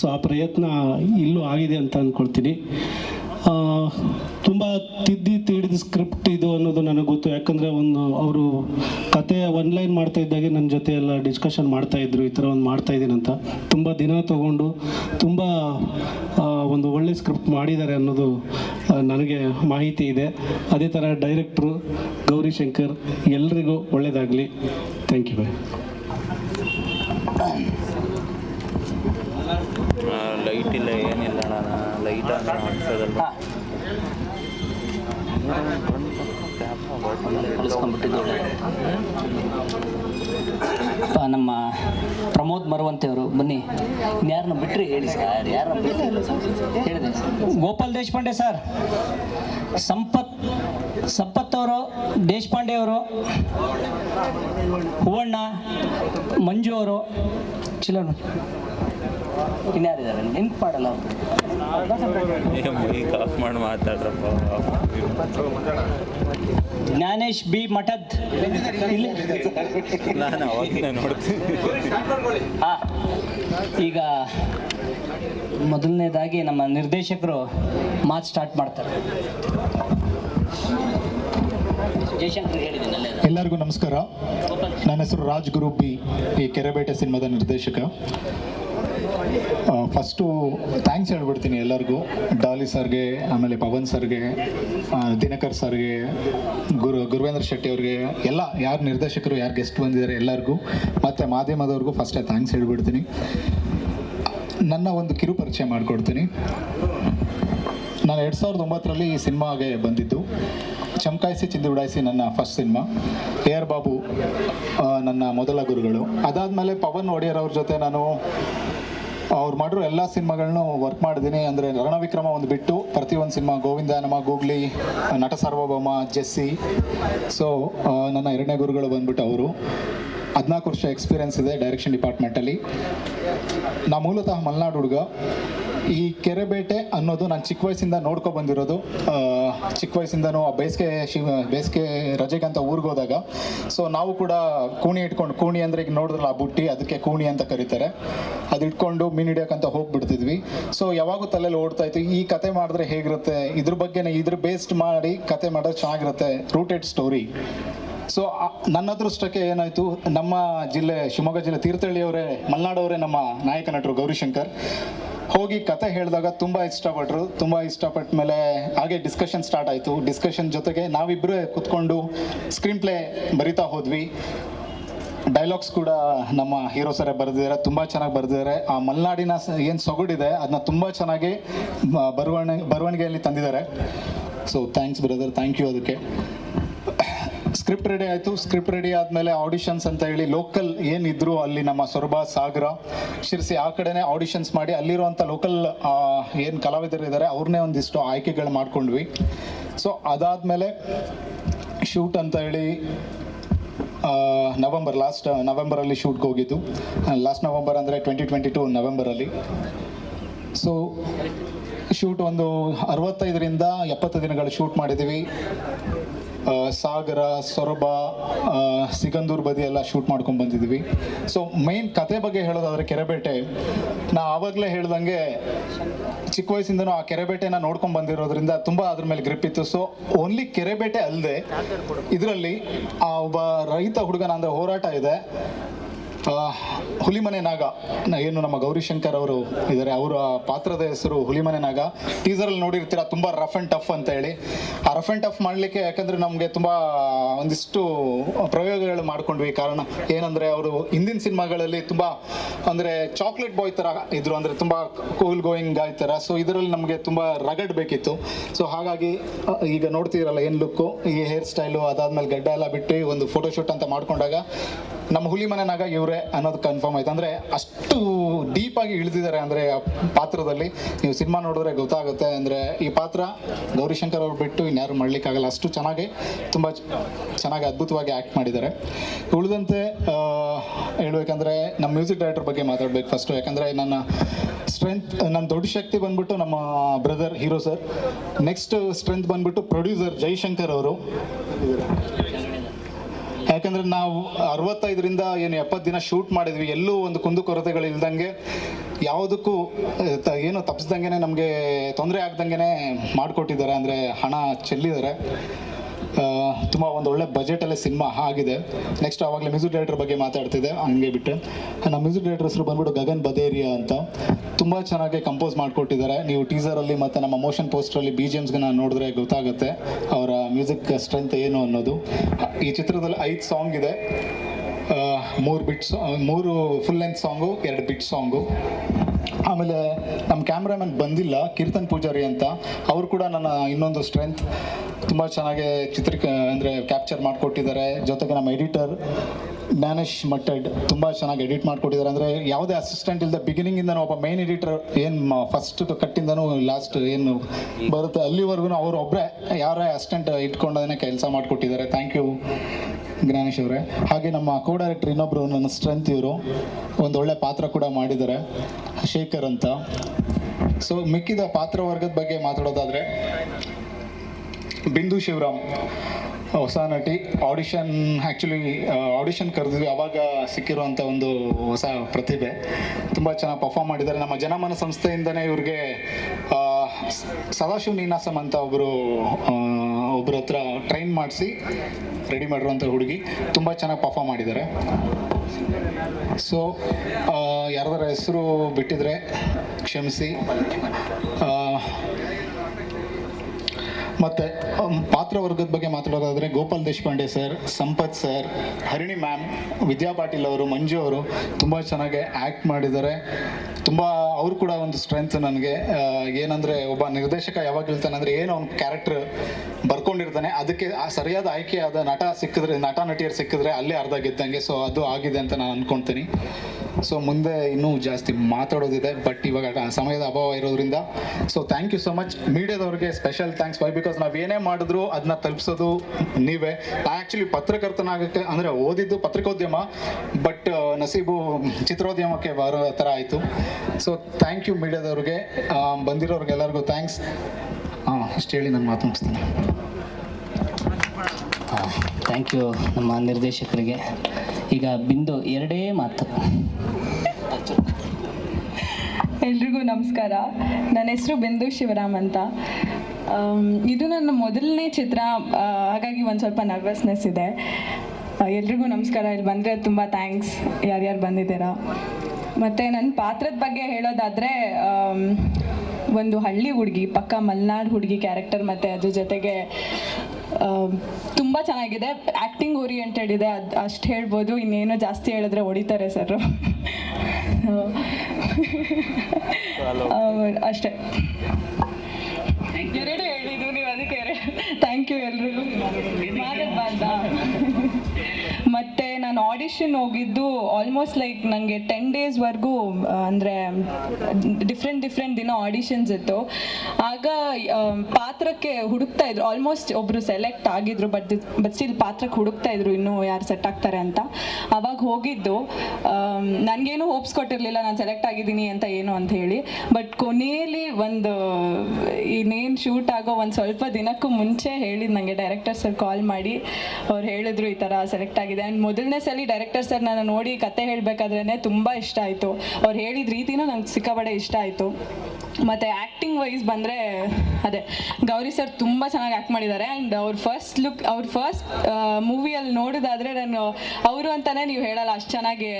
ಸೊ ಆ ಪ್ರಯತ್ನ ಇಲ್ಲೂ ಆಗಿದೆ ಅಂತ ಅಂದ್ಕೊಳ್ತೀನಿ ತುಂಬ ತಿದ್ದಿ ತೀಡಿದ ಸ್ಕ್ರಿಪ್ಟ್ ಇದು ಅನ್ನೋದು ನನಗೆ ಗೊತ್ತು. ಯಾಕಂದರೆ ಒಂದು ಅವರು ಕತೆ ಒನ್ ಲೈನ್ ಮಾಡ್ತಾ ಇದ್ದಾಗೆ ನನ್ನ ಜೊತೆ ಎಲ್ಲ ಡಿಸ್ಕಷನ್ ಮಾಡ್ತಾ ಇದ್ರು, ಈ ಥರ ಒಂದು ಮಾಡ್ತಾ ಇದ್ದೀನಿ ಅಂತ. ತುಂಬ ದಿನ ತಗೊಂಡು, ತುಂಬ ಒಂದು ಒಳ್ಳೆ ಸ್ಕ್ರಿಪ್ಟ್ ಮಾಡಿದ್ದಾರೆ ಅನ್ನೋದು ನನಗೆ ಮಾಹಿತಿ ಇದೆ. ಅದೇ ಥರ ಡೈರೆಕ್ಟ್ರು ಗೌರಿ ಶಂಕರ್, ಎಲ್ರಿಗೂ ಒಳ್ಳೆಯದಾಗಲಿ ಥ್ಯಾಂಕ್ ಯು ಬಾಯ್ ಲೈಟ್ ಇಲ್ಲ, ಏನಿಲ್ಲ. ಅನ್ಸೋದಲ್ಲ ನಮ್ಮ ಪ್ರಮೋದ್ ಮರವಂತೆಯವರು ಬನ್ನಿ. ಯಾರನ್ನ ಬಿಟ್ಟರೆ ಹೇಳಿ ಸರ್. ಯಾರನ್ನ ಬಿಟ್ಟರೆ ಹೇಳಿದೆ ಗೋಪಾಲ್ ದೇಶಪಾಂಡೆ ಸರ್. ಸಂಪತ್ ಸಂಪತ್ ಅವರು ದೇಶಪಾಂಡೆ ಅವರು ಹೂವಣ್ಣ ಮಂಜು ಅವರು ಚಿಲ್ಲರ್. ಇನ್ಯಾರಿದ್ದಾರೆ? ನೆನ್ಪು ಮಾಡಲ್ಲ ಅವ್ರು ಮೈಕ್ ಆಫ್ ಮಾಡಿ ಮಾತಾಡ್ರಪ್ಪ. ಜ್ಞಾನೇಶ್ ಬಿ ಮಠದ್. ನಾನು ನೋಡ್ತೀನಿ. ಈಗ ಮೊದಲನೇದಾಗಿ ನಮ್ಮ ನಿರ್ದೇಶಕರು ಮಾತು ಸ್ಟಾರ್ಟ್ ಮಾಡ್ತಾರೆ. ಎಲ್ಲರಿಗೂ ನಮಸ್ಕಾರ. ನನ್ನ ಹೆಸರು ರಾಜ್ ಗುರು ಬಿ ಈ ಕೆರೆಬೇಟೆ ಸಿನಿಮಾದ ನಿರ್ದೇಶಕ. ಫಸ್ಟು ಥ್ಯಾಂಕ್ಸ್ ಹೇಳ್ಬಿಡ್ತೀನಿ ಎಲ್ಲರಿಗೂ. ಡಾಲಿ ಸರ್ಗೆ, ಆಮೇಲೆ ಪವನ್ ಸರ್ಗೆ ದಿನಕರ್ ಸರ್ಗೆ, ಗುರು, ಗುರುವೇಂದ್ರ ಶೆಟ್ಟಿ ಅವ್ರಿಗೆ, ಎಲ್ಲ, ಯಾರು ನಿರ್ದೇಶಕರು, ಯಾರು ಗೆಸ್ಟ್ ಬಂದಿದ್ದಾರೆ ಎಲ್ಲರಿಗೂ, ಮತ್ತು ಮಾಧ್ಯಮದವ್ರಿಗೂ ಫಸ್ಟೇ ಥ್ಯಾಂಕ್ಸ್ ಹೇಳ್ಬಿಡ್ತೀನಿ. ನನ್ನ ಒಂದು ಕಿರು ಪರಿಚಯ ಮಾಡಿಕೊಡ್ತೀನಿ. ನಾನು ಎರಡು ಸಾವಿರದ ಒಂಬತ್ತರಲ್ಲಿ ಈ ಸಿನಿಮಾಗೆ ಬಂದಿದ್ದು. ಚಮಕಾಯಿಸಿ, ಚಿಂದು ಉಡಾಯಿಸಿ ನನ್ನ first cinema A R Babu ನನ್ನ ಮೊದಲ ಗುರುಗಳು. ಅದಾದಮೇಲೆ ಪವನ್ ಒಡೆಯರ್ ಅವ್ರ ಜೊತೆ ನಾನು ಅವ್ರು ಮಾಡಿರೋ ಎಲ್ಲ ಸಿನಿಮಾಗಳನ್ನೂ ವರ್ಕ್ ಮಾಡಿದ್ದೀನಿ. ಅಂದರೆ ರಣವಿಕ್ರಮ ಒಂದು ಬಿಟ್ಟು ಪ್ರತಿಯೊಂದು ಸಿನಿಮಾ ಗೋವಿಂದ, ನಮ್ಮ ಗೂಗ್ಲಿ, ನಟ ಸಾರ್ವಭೌಮ, ಜೆಸ್ಸಿ. ಸೊ ನನ್ನ ಎರಡನೇ ಗುರುಗಳು ಬಂದ್ಬಿಟ್ಟು ಅವರು. ಹದಿನಾಲ್ಕು ವರ್ಷ ಎಕ್ಸ್ಪೀರಿಯನ್ಸ್ ಇದೆ ಡೈರೆಕ್ಷನ್ ಡಿಪಾರ್ಟ್ಮೆಂಟಲ್ಲಿ ನಾ ಮೂಲತಃ ಮಲೆನಾಡು ಹುಡುಗ. ಈ ಕೆರೆಬೇಟೆ ಅನ್ನೋದು ನಾನು ಚಿಕ್ಕ ವಯಸ್ಸಿಂದ ನೋಡ್ಕೊ ಬಂದಿರೋದು. ಚಿಕ್ಕ ವಯಸ್ಸಿಂದನೂ ಬೇಸಿಗೆ ಶಿವ, ಬೇಸಿಗೆ ರಜೆಗಂತ ಊರಿಗೆ ಹೋದಾಗ. ಸೊ ನಾವು ಕೂಡ ಕೂಣಿ ಇಟ್ಕೊಂಡು, ಕೂಣಿ ಅಂದರೆ ಈಗ ನೋಡಿದ್ರಲ್ಲ, ಆ ಬುಟ್ಟಿ, ಅದಕ್ಕೆ ಕೂಣಿ ಅಂತ ಕರೀತಾರೆ. ಅದು ಇಟ್ಕೊಂಡು ಮೀನು ಹಿಡಿಯೋಕ್ಕಂತ ಹೋಗ್ಬಿಡ್ತಿದ್ವಿ. ಸೊ ಯಾವಾಗೂ ತಲೆಯಲ್ಲಿ ಓಡ್ತಾ ಇತ್ತು. ಈ ಕತೆ ಮಾಡಿದ್ರೆ ಹೇಗಿರುತ್ತೆ? ಇದ್ರ ಬಗ್ಗೆ ಇದ್ರ ಬೇಸ್ಡ್ ಮಾಡಿ ಕತೆ ಮಾಡೋದು ಚೆನ್ನಾಗಿರುತ್ತೆ. ರೂಟೆಡ್ ಸ್ಟೋರಿ ಸೊ ನನ್ನ ಅದೃಷ್ಟಕ್ಕೆ ಏನಾಯಿತು? ನಮ್ಮ ಜಿಲ್ಲೆ, ಶಿವಮೊಗ್ಗ ಜಿಲ್ಲೆ ತೀರ್ಥಹಳ್ಳಿಯವರೇ, ಮಲ್ನಾಡವರೇ ನಮ್ಮ ನಾಯಕ ನಟರು ಗೌರಿಶಂಕರ್. ಹೋಗಿ ಕತೆ ಹೇಳಿದಾಗ ತುಂಬ ಇಷ್ಟಪಟ್ಟರು ತುಂಬ ಇಷ್ಟಪಟ್ಟ ಮೇಲೆ ಹಾಗೆ ಡಿಸ್ಕಷನ್ ಸ್ಟಾರ್ಟ್ ಆಯಿತು. ಡಿಸ್ಕಷನ್ ಜೊತೆಗೆ ನಾವಿಬ್ಬರೇ ಕುತ್ಕೊಂಡು ಸ್ಕ್ರೀನ್ ಪ್ಲೇ ಬರಿತಾ ಹೋದ್ವಿ. ಡೈಲಾಗ್ಸ್ ಕೂಡ ನಮ್ಮ ಹೀರೋ ಸರೇ ಬರೆದಿದ್ದಾರೆ, ತುಂಬ ಚೆನ್ನಾಗಿ ಬರೆದಿದ್ದಾರೆ. ಆ ಮಲೆನಾಡಿನ ಏನು ಸೊಗಡಿದೆ ಅದನ್ನ ತುಂಬ ಚೆನ್ನಾಗಿ ಬರವಣಿಗೆ ಬರವಣಿಗೆಯಲ್ಲಿ ತಂದಿದ್ದಾರೆ. So thanks brother thank you ಅದಕ್ಕೆ. ಸ್ಕ್ರಿಪ್ಟ್ ರೆಡಿ ಆಯಿತು. ಸ್ಕ್ರಿಪ್ಟ್ ರೆಡಿ ಆದಮೇಲೆ ಆಡಿಷನ್ಸ್ ಅಂತ ಹೇಳಿ ಲೋಕಲ್ ಏನಿದ್ರು ಅಲ್ಲಿ ನಮ್ಮ ಸೊರಬ, ಸಾಗರ, ಶಿರ್ಸಿ ಆ ಕಡೆನೇ ಆಡಿಷನ್ಸ್ ಮಾಡಿ ಅಲ್ಲಿರುವಂಥ ಲೋಕಲ್ ಏನು ಕಲಾವಿದರು ಇದ್ದಾರೆ ಅವ್ರನ್ನೇ ಒಂದಿಷ್ಟು ಆಯ್ಕೆಗಳು ಮಾಡ್ಕೊಂಡ್ವಿ. ಸೊ ಅದಾದಮೇಲೆ ಶೂಟ್ ಅಂತ ಹೇಳಿ ನವೆಂಬರ್ ಲಾಸ್ಟ್ ನವೆಂಬರಲ್ಲಿ ಶೂಟ್ಗೆ ಹೋಗಿದ್ದು. ಲಾಸ್ಟ್ ನವೆಂಬರ್ ಅಂದರೆ ಟ್ವೆಂಟಿ ಟ್ವೆಂಟಿ ಟು ನವೆಂಬರಲ್ಲಿ ಸೊ ಶೂಟ್ ಒಂದು ಅರವತ್ತೈದರಿಂದ ಎಪ್ಪತ್ತು ದಿನಗಳು ಶೂಟ್ ಮಾಡಿದ್ದೀವಿ. ಸಾಗರ, ಸೊರಬ ಸಿಗಂದೂರು ಬದಿ ಎಲ್ಲ ಶೂಟ್ ಮಾಡ್ಕೊಂಡು ಬಂದಿದ್ದೀವಿ ಸೊ ಮೈನ್ ಕತೆ ಬಗ್ಗೆ ಹೇಳೋದಾದ್ರೆ ಕೆರೆಬೇಟೆ ನಾ ಆವಾಗಲೇ ಹೇಳ್ದಂಗೆ ಚಿಕ್ಕ ವಯಸ್ಸಿಂದನೂ ಆ ಕೆರೆಬೇಟೆನ ನೋಡ್ಕೊಂಡು ಬಂದಿರೋದ್ರಿಂದ ತುಂಬ ಅದ್ರ ಮೇಲೆ ಗ್ರಿಪ್ ಇತ್ತು. ಸೊ ಓನ್ಲಿ ಕೆರೆಬೇಟೆ ಅಲ್ಲದೆ ಇದರಲ್ಲಿ ಆ ಒಬ್ಬ ರೈತ ಹುಡುಗನ ಅಂದರೆ ಹೋರಾಟ ಇದೆ. ಹುಲಿಮನೆ ನಾಗ ಏನು ನಮ್ಮ ಗೌರಿಶಂಕರ್ ಅವರು ಇದ್ದಾರೆ ಅವರ ಪಾತ್ರದ ಹೆಸರು ಹುಲಿಮನೆ ನಾಗ. ಟೀಸರಲ್ಲಿ ನೋಡಿರ್ತೀರ, ತುಂಬ ರಫ್ ಆ್ಯಂಡ್ ಟಫ್ ಅಂತ ಹೇಳಿ. ಆ ರಫ್ ಆ್ಯಂಡ್ ಟಫ್ ಮಾಡಲಿಕ್ಕೆ ಯಾಕಂದರೆ ನಮಗೆ ತುಂಬ ಒಂದಿಷ್ಟು ಪ್ರಯೋಗಗಳು ಮಾಡ್ಕೊಂಡ್ವಿ. ಕಾರಣ ಏನಂದರೆ ಅವರು ಹಿಂದಿನ ಸಿನಿಮಾಗಳಲ್ಲಿ ತುಂಬ ಅಂದರೆ ಚಾಕ್ಲೇಟ್ ಬಾಯ್ ಥರ ಇದ್ರು, ಅಂದರೆ ತುಂಬ ಕೂಲ್ ಗೋಯಿಂಗ್ ಗಾಯ್ ಥರ ಸೊ ಇದರಲ್ಲಿ ನಮಗೆ ತುಂಬ ರಗಡ್ ಬೇಕಿತ್ತು. ಸೊ ಹಾಗಾಗಿ ಈಗ ನೋಡ್ತೀರಲ್ಲ ಏನು ಲುಕ್ಕು ಈ ಹೇರ್ ಸ್ಟೈಲು ಅದಾದಮೇಲೆ ಗಡ್ಡ ಎಲ್ಲ ಬಿಟ್ಟು ಒಂದು ಫೋಟೋಶೂಟ್ ಅಂತ ಮಾಡ್ಕೊಂಡಾಗ ನಮ್ಮ ಹುಲಿ ಮನೆನಾಗ ಇವರೇ ಅನ್ನೋದು ಕನ್ಫರ್ಮ್ ಆಯ್ತು. ಅಂದರೆ ಅಷ್ಟು ಡೀಪಾಗಿ ಇಳಿದಿದ್ದಾರೆ ಅಂದರೆ ಆ ಪಾತ್ರದಲ್ಲಿ. ನೀವು ಸಿನಿಮಾ ನೋಡಿದ್ರೆ ಗೊತ್ತಾಗುತ್ತೆ ಅಂದರೆ ಈ ಪಾತ್ರ ಗೌರಿಶಂಕರ್ ಅವ್ರು ಬಿಟ್ಟು ಇನ್ಯಾರು ಮಾಡಲಿಕ್ಕಾಗಲ್ಲ. ಅಷ್ಟು ಚೆನ್ನಾಗಿ, ತುಂಬ ಚೆನ್ನಾಗಿ ಅದ್ಭುತವಾಗಿ ಆ್ಯಕ್ಟ್ ಮಾಡಿದ್ದಾರೆ. ಉಳಿದಂತೆ ಹೇಳ್ಬೇಕಂದ್ರೆ ನಮ್ಮ ಮ್ಯೂಸಿಕ್ ಡೈರೆಕ್ಟರ್ ಬಗ್ಗೆ ಮಾತಾಡ್ಬೇಕು ಫಸ್ಟು ಯಾಕಂದರೆ ನನ್ನ ಸ್ಟ್ರೆಂತ್ ನನ್ನ ದೊಡ್ಡ ಶಕ್ತಿ ಬಂದ್ಬಿಟ್ಟು ನಮ್ಮ brother hero sir next strength ಬಂದ್ಬಿಟ್ಟು ಪ್ರೊಡ್ಯೂಸರ್ ಜೈಶಂಕರ್ ಅವರು. ಯಾಕಂದ್ರೆ ನಾವು ಅರವತ್ತೈದರಿಂದ ಏನು ಎಪ್ಪತ್ತು ದಿನ ಶೂಟ್ ಮಾಡಿದ್ವಿ, ಎಲ್ಲೂ ಒಂದು ಕುಂದುಕೊರತೆಗಳು ಇಲ್ದಂಗೆ. ಯಾವುದಕ್ಕೂ ಏನು ತಪ್ಪಿಸ್ದಂಗೆ ನಮಗೆ ತೊಂದರೆ ಆಗ್ದಂಗೆ ಮಾಡಿಕೊಟ್ಟಿದ್ದಾರೆ, ಅಂದರೆ ಹಣ ಚೆಲ್ಲಿದ್ದಾರೆ. ತುಂಬ ಒಂದು ಒಳ್ಳೆ ಬಜೆಟಲ್ಲೇ ಸಿನಿಮಾ ಆಗಿದೆ. ನೆಕ್ಸ್ಟ್ ಆವಾಗಲೇ ಮ್ಯೂಸಿಕ್ ಡೈರೆಕ್ಟರ್ ಬಗ್ಗೆ ಮಾತಾಡ್ತಿದ್ದೆ, ಹಂಗೆ ಬಿಟ್ಟು ನಮ್ಮ ಮ್ಯೂಸಿಕ್ ಡೈರೆಕ್ಟರ್ ಹೆಸರು ಬಂದ್ಬಿಟ್ಟು ಗಗನ್ ಬದೇರಿಯಾ ಅಂತ. ತುಂಬ ಚೆನ್ನಾಗಿ ಕಂಪೋಸ್ ಮಾಡಿಕೊಟ್ಟಿದ್ದಾರೆ. ನೀವು ಟೀಸರಲ್ಲಿ ಮತ್ತು ನಮ್ಮ ಮೋಷನ್ ಪೋಸ್ಟರಲ್ಲಿ ಬಿ ಜಿ ಎಮ್ಸ್ಗೆ ನೋಡಿದ್ರೆ ಗೊತ್ತಾಗುತ್ತೆ ಅವರ ಮ್ಯೂಸಿಕ್ ಸ್ಟ್ರೆಂತ್ ಏನು ಅನ್ನೋದು. ಈ ಚಿತ್ರದಲ್ಲಿ ಐದು ಸಾಂಗ್ ಇದೆ. ಮೂರು ಬಿಟ್ ಮೂರು ಫುಲ್ ಲೆಂತ್ ಸಾಂಗು ಎರಡು ಬಿಟ್ ಸಾಂಗು ಆಮೇಲೆ ನಮ್ಮ ಕ್ಯಾಮ್ರಾಮನ್ ಬಂದಿಲ್ಲ, ಕೀರ್ತನ್ ಪೂಜಾರಿ ಅಂತ. ಅವರು ಕೂಡ ನನ್ನ ಇನ್ನೊಂದು ಸ್ಟ್ರೆಂತ್ ತುಂಬ ಚೆನ್ನಾಗಿ ಚಿತ್ರೀಕ ಅಂದರೆ ಕ್ಯಾಪ್ಚರ್ ಮಾಡಿಕೊಟ್ಟಿದ್ದಾರೆ. ಜೊತೆಗೆ ನಮ್ಮ ಎಡಿಟರ್ ಜ್ಞಾನೇಶ್ ಮಟ್ಟೆಡ್ ತುಂಬ ಚೆನ್ನಾಗಿ ಎಡಿಟ್ ಮಾಡಿಕೊಟ್ಟಿದ್ದಾರೆ. ಅಂದರೆ ಯಾವುದೇ ಅಸಿಸ್ಟೆಂಟ್ ಇಲ್ಲದೆ ಬಿಗಿನಿಂಗಿಂದನೂ ಒಬ್ಬ ಮೇನ್ ಎಡಿಟರ್ ಏನು ಫಸ್ಟ್ ಕಟ್ಟಿಂದನೂ ಲಾಸ್ಟ್ ಏನು ಬರುತ್ತೆ, ಅಲ್ಲಿವರೆಗೂ ಅವರು ಒಬ್ಬರೇ ಯಾರೇ ಅಸಿಸ್ಟೆಂಟ್ ಇಟ್ಕೊಂಡೇ ಕೆಲಸ ಮಾಡಿಕೊಟ್ಟಿದ್ದಾರೆ. ಥ್ಯಾಂಕ್ ಯು ಜ್ಞಾನೇಶ್ ಅವರೇ. ಹಾಗೆ ನಮ್ಮ ಕೋ ಡೈರೆಕ್ಟರ್ ಇನ್ನೊಬ್ಬರು ನನ್ನ ಸ್ಟ್ರೆಂತ್ ಇವರು. ಒಂದು ಒಳ್ಳೆ ಪಾತ್ರ ಕೂಡ ಮಾಡಿದ್ದಾರೆ, ಶೇಖರ್ ಅಂತ. ಸೊ ಮಿಕ್ಕಿದ ಪಾತ್ರ ವರ್ಗದ ಬಗ್ಗೆ ಮಾತಾಡೋದಾದರೆ, ಬಿಂದು ಶಿವರಾಮ್. ಹೊಸ ನಟಿ. ಆಡಿಷನ್ ಆ್ಯಕ್ಚುಲಿ ಆಡಿಷನ್ ಕರೆದಿದ್ವಿ. ಅವಾಗ ಸಿಕ್ಕಿರುವಂಥ ಒಂದು ಹೊಸ ಪ್ರತಿಭೆ. ತುಂಬ ಚೆನ್ನಾಗಿ ಪರ್ಫಾರ್ಮ್ ಮಾಡಿದ್ದಾರೆ. ನಮ್ಮ ಜನಮನ ಸಂಸ್ಥೆಯಿಂದನೇ ಇವ್ರಿಗೆ ಸದಾಶಿವ ನೀನಾಸಂ ಅಂತ ಒಬ್ಬರು ಒಬ್ಬರ ಹತ್ರ ಟ್ರೈನ್ ಮಾಡಿಸಿ ರೆಡಿ ಮಾಡಿರುವಂಥ ಹುಡುಗಿ. ತುಂಬ ಚೆನ್ನಾಗಿ ಪರ್ಫಾರ್ಮ್ ಮಾಡಿದ್ದಾರೆ. ಸೊ ಯಾರ್ದಾರ ಹೆಸರು ಬಿಟ್ಟಿದ್ರೆ ಕ್ಷಮಿಸಿ. ಮತ್ತು ಪಾತ್ರವರ್ಗದ ಬಗ್ಗೆ ಮಾತಾಡೋದಾದರೆ Gopal Deshpande sir, Sampath sir, Harini ma'am, Vidya Patil ಅವರು, ಮಂಜು ಅವರು ತುಂಬ ಚೆನ್ನಾಗಿ ಆ್ಯಕ್ಟ್ ಮಾಡಿದ್ದಾರೆ. ತುಂಬ ಅವರು ಕೂಡ ಒಂದು ಸ್ಟ್ರೆಂತ್ ನನಗೆ. ಏನಂದರೆ ಒಬ್ಬ ನಿರ್ದೇಶಕ ಯಾವಾಗ ಹೇಳ್ತಾನೆ ಅಂದರೆ ಏನು ಒಂದು ಕ್ಯಾರೆಕ್ಟರ್ ಬರ್ಕೊಂಡಿರ್ತಾನೆ. ಅದಕ್ಕೆ ಆ ಸರಿಯಾದ ಆಯ್ಕೆಯಾದ ನಟ ಸಿಕ್ಕಿದ್ರೆ, ನಟ ನಟಿಯರು ಸಿಕ್ಕಿದ್ರೆ ಅಲ್ಲೇ ಅರ್ಧ ಗೆದ್ದಂಗೆ. ಸೊ ಅದು ಆಗಿದೆ ಅಂತ ನಾನು ಅಂದ್ಕೊಳ್ತೀನಿ ಸೊ ಮುಂದೆ ಇನ್ನೂ ಜಾಸ್ತಿ ಮಾತಾಡೋದಿದೆ. ಬಟ್ ಇವಾಗ ಸಮಯದ ಅಭಾವ ಇರೋದ್ರಿಂದ. So thank you so much ಮೀಡಿಯಾದವ್ರಿಗೆ special thanks why because ನಾವು ಏನೇ ಮಾಡಿದ್ರು ಅದನ್ನ ತಲುಪಿಸೋದು ನೀವೇ. ನಾ ಆ್ಯಕ್ಚುಲಿ ಪತ್ರಕರ್ತನಾಗಕ್ಕೆ ಅಂದರೆ ಓದಿದ್ದು ಪತ್ರಿಕೋದ್ಯಮ ಬಟ್ ನಸೀಬು ಚಿತ್ರೋದ್ಯಮಕ್ಕೆ ಬರೋ ಥರ ಆಯಿತು. ಸೊ ಥ್ಯಾಂಕ್ ಯು ಮೀಡಿಯಾದವ್ರಿಗೆ. ಬಂದಿರೋರ್ಗೆ ಎಲ್ಲರಿಗೂ ಥ್ಯಾಂಕ್ಸ್ ಹಾಂ ಇಷ್ಟು ಹೇಳಿ ನಾನು ಮಾತು ಮುಗಿಸ್ತೀನಿ. ಥ್ಯಾಂಕ್ ಯು ನಮ್ಮ ನಿರ್ದೇಶಕರಿಗೆ. ಈಗ ಬಿಂದು ಎರಡೇ ಮಾತು. ಎಲ್ರಿಗೂ ನಮಸ್ಕಾರ. ನನ್ನ ಹೆಸರು ಬಿಂದು ಶಿವರಾಮ್ ಅಂತ. ಇದು ನನ್ನ ಮೊದಲನೇ ಚಿತ್ರ. ಹಾಗಾಗಿ ಒಂದು ಸ್ವಲ್ಪ ನರ್ವಸ್ನೆಸ್ ಇದೆ. ಎಲ್ರಿಗೂ ನಮಸ್ಕಾರ. ಇಲ್ಲಿ ಬಂದರೆ ತುಂಬ ಥ್ಯಾಂಕ್ಸ್ ಯಾರ್ಯಾರು ಬಂದಿದ್ದೀರಾ? ಮತ್ತು ನನ್ನ ಪಾತ್ರದ ಬಗ್ಗೆ ಹೇಳೋದಾದರೆ ಒಂದು ಹಳ್ಳಿ ಹುಡುಗಿ ಪಕ್ಕ ಮಲೆನಾಡು ಹುಡುಗಿ ಕ್ಯಾರೆಕ್ಟರ್ ಮತ್ತು ಅದ್ರ ಜೊತೆಗೆ ತುಂಬ ಚೆನ್ನಾಗಿದೆ. ಆ್ಯಕ್ಟಿಂಗ್ ಓರಿಯೆಂಟೆಡ್ ಇದೆ. ಅದು ಅಷ್ಟು ಹೇಳ್ಬೋದು. ಇನ್ನೇನು ಜಾಸ್ತಿ ಹೇಳಿದ್ರೆ ಹೊಡಿತಾರೆ ಸರ್ ಅಷ್ಟೇ. ಎರಡು ಹೇಳಿದ್ದು ನೀವು ಅದಕ್ಕೆ ಥ್ಯಾಂಕ್ ಯು ಎಲ್ರಿಗೂ. ಆಡಿಷನ್ ಹೋಗಿದ್ದು ಆಲ್ಮೋಸ್ಟ್ ಲೈಕ್ ನನಗೆ ಟೆನ್ ಡೇಸ್ವರೆಗೂ ಅಂದರೆ ಡಿಫ್ರೆಂಟ್ ಡಿಫ್ರೆಂಟ್ ದಿನ ಆಡಿಷನ್ಸ್ ಇತ್ತು. ಆಗ ಪಾತ್ರಕ್ಕೆ ಹುಡುಕ್ತಾ ಇದ್ರು. ಆಲ್ಮೋಸ್ಟ್ ಒಬ್ಬರು ಸೆಲೆಕ್ಟ್ ಆಗಿದ್ರು ಬಟ್ ಬಟ್ ಸ್ಟಿಲ್ ಪಾತ್ರಕ್ಕೆ ಹುಡುಕ್ತಾ ಇದ್ರು, ಇನ್ನೂ ಯಾರು ಸೆಟ್ ಆಗ್ತಾರೆ ಅಂತ. ಅವಾಗ ಹೋಗಿದ್ದು. ನನಗೇನು ಹೋಪ್ಸ್ ಕೊಟ್ಟಿರಲಿಲ್ಲ, ನಾನು ಸೆಲೆಕ್ಟ್ ಆಗಿದ್ದೀನಿ ಅಂತ ಏನು ಅಂತ ಹೇಳಿ. ಬಟ್ ಕೊನೆಯಲ್ಲಿ ಒಂದು, ಇನ್ನೇನು ಶೂಟ್ ಆಗೋ ಒಂದು ಸ್ವಲ್ಪ ದಿನಕ್ಕೂ ಮುಂಚೆ ಹೇಳಿದ್ದು ನನಗೆ ಡೈರೆಕ್ಟರ್ ಸರ್ ಕಾಲ್ ಮಾಡಿ. ಅವ್ರು ಹೇಳಿದ್ರು ಈ ಥರ ಸೆಲೆಕ್ಟ್ ಆಗಿದೆ. ಆ್ಯಂಡ್ ಮೊದಲನೇ ಸಲ ಡೈರೆಕ್ಟರ್ ಸರ್ ನಾನು ನೋಡಿ ಕತೆ ಹೇಳಬೇಕಾದ್ರೇ ತುಂಬ ಇಷ್ಟ ಆಯಿತು. ಅವ್ರು ಹೇಳಿದ ರೀತಿನೂ ನಂಗೆ ಸಿಕ್ಕಾಪಟ್ಟೆ ಇಷ್ಟ ಆಯಿತು. ಮತ್ತು ಆ್ಯಕ್ಟಿಂಗ್ ವೈಸ್ ಬಂದರೆ, ಅದೇ, ಗೌರಿ ಸರ್ ತುಂಬ ಚೆನ್ನಾಗಿ ಆ್ಯಕ್ಟ್ ಮಾಡಿದ್ದಾರೆ ಆ್ಯಂಡ್ ಅವ್ರ ಫಸ್ಟ್ ಲುಕ್ ಅವ್ರ ಫಸ್ಟ್ ಮೂವಿಯಲ್ಲಿ ನೋಡೋದಾದರೆ ನಾನು ಅವರು ಅಂತಲೇ ನೀವು ಹೇಳಲ್ಲ, ಅಷ್ಟು ಚೆನ್ನಾಗಿ,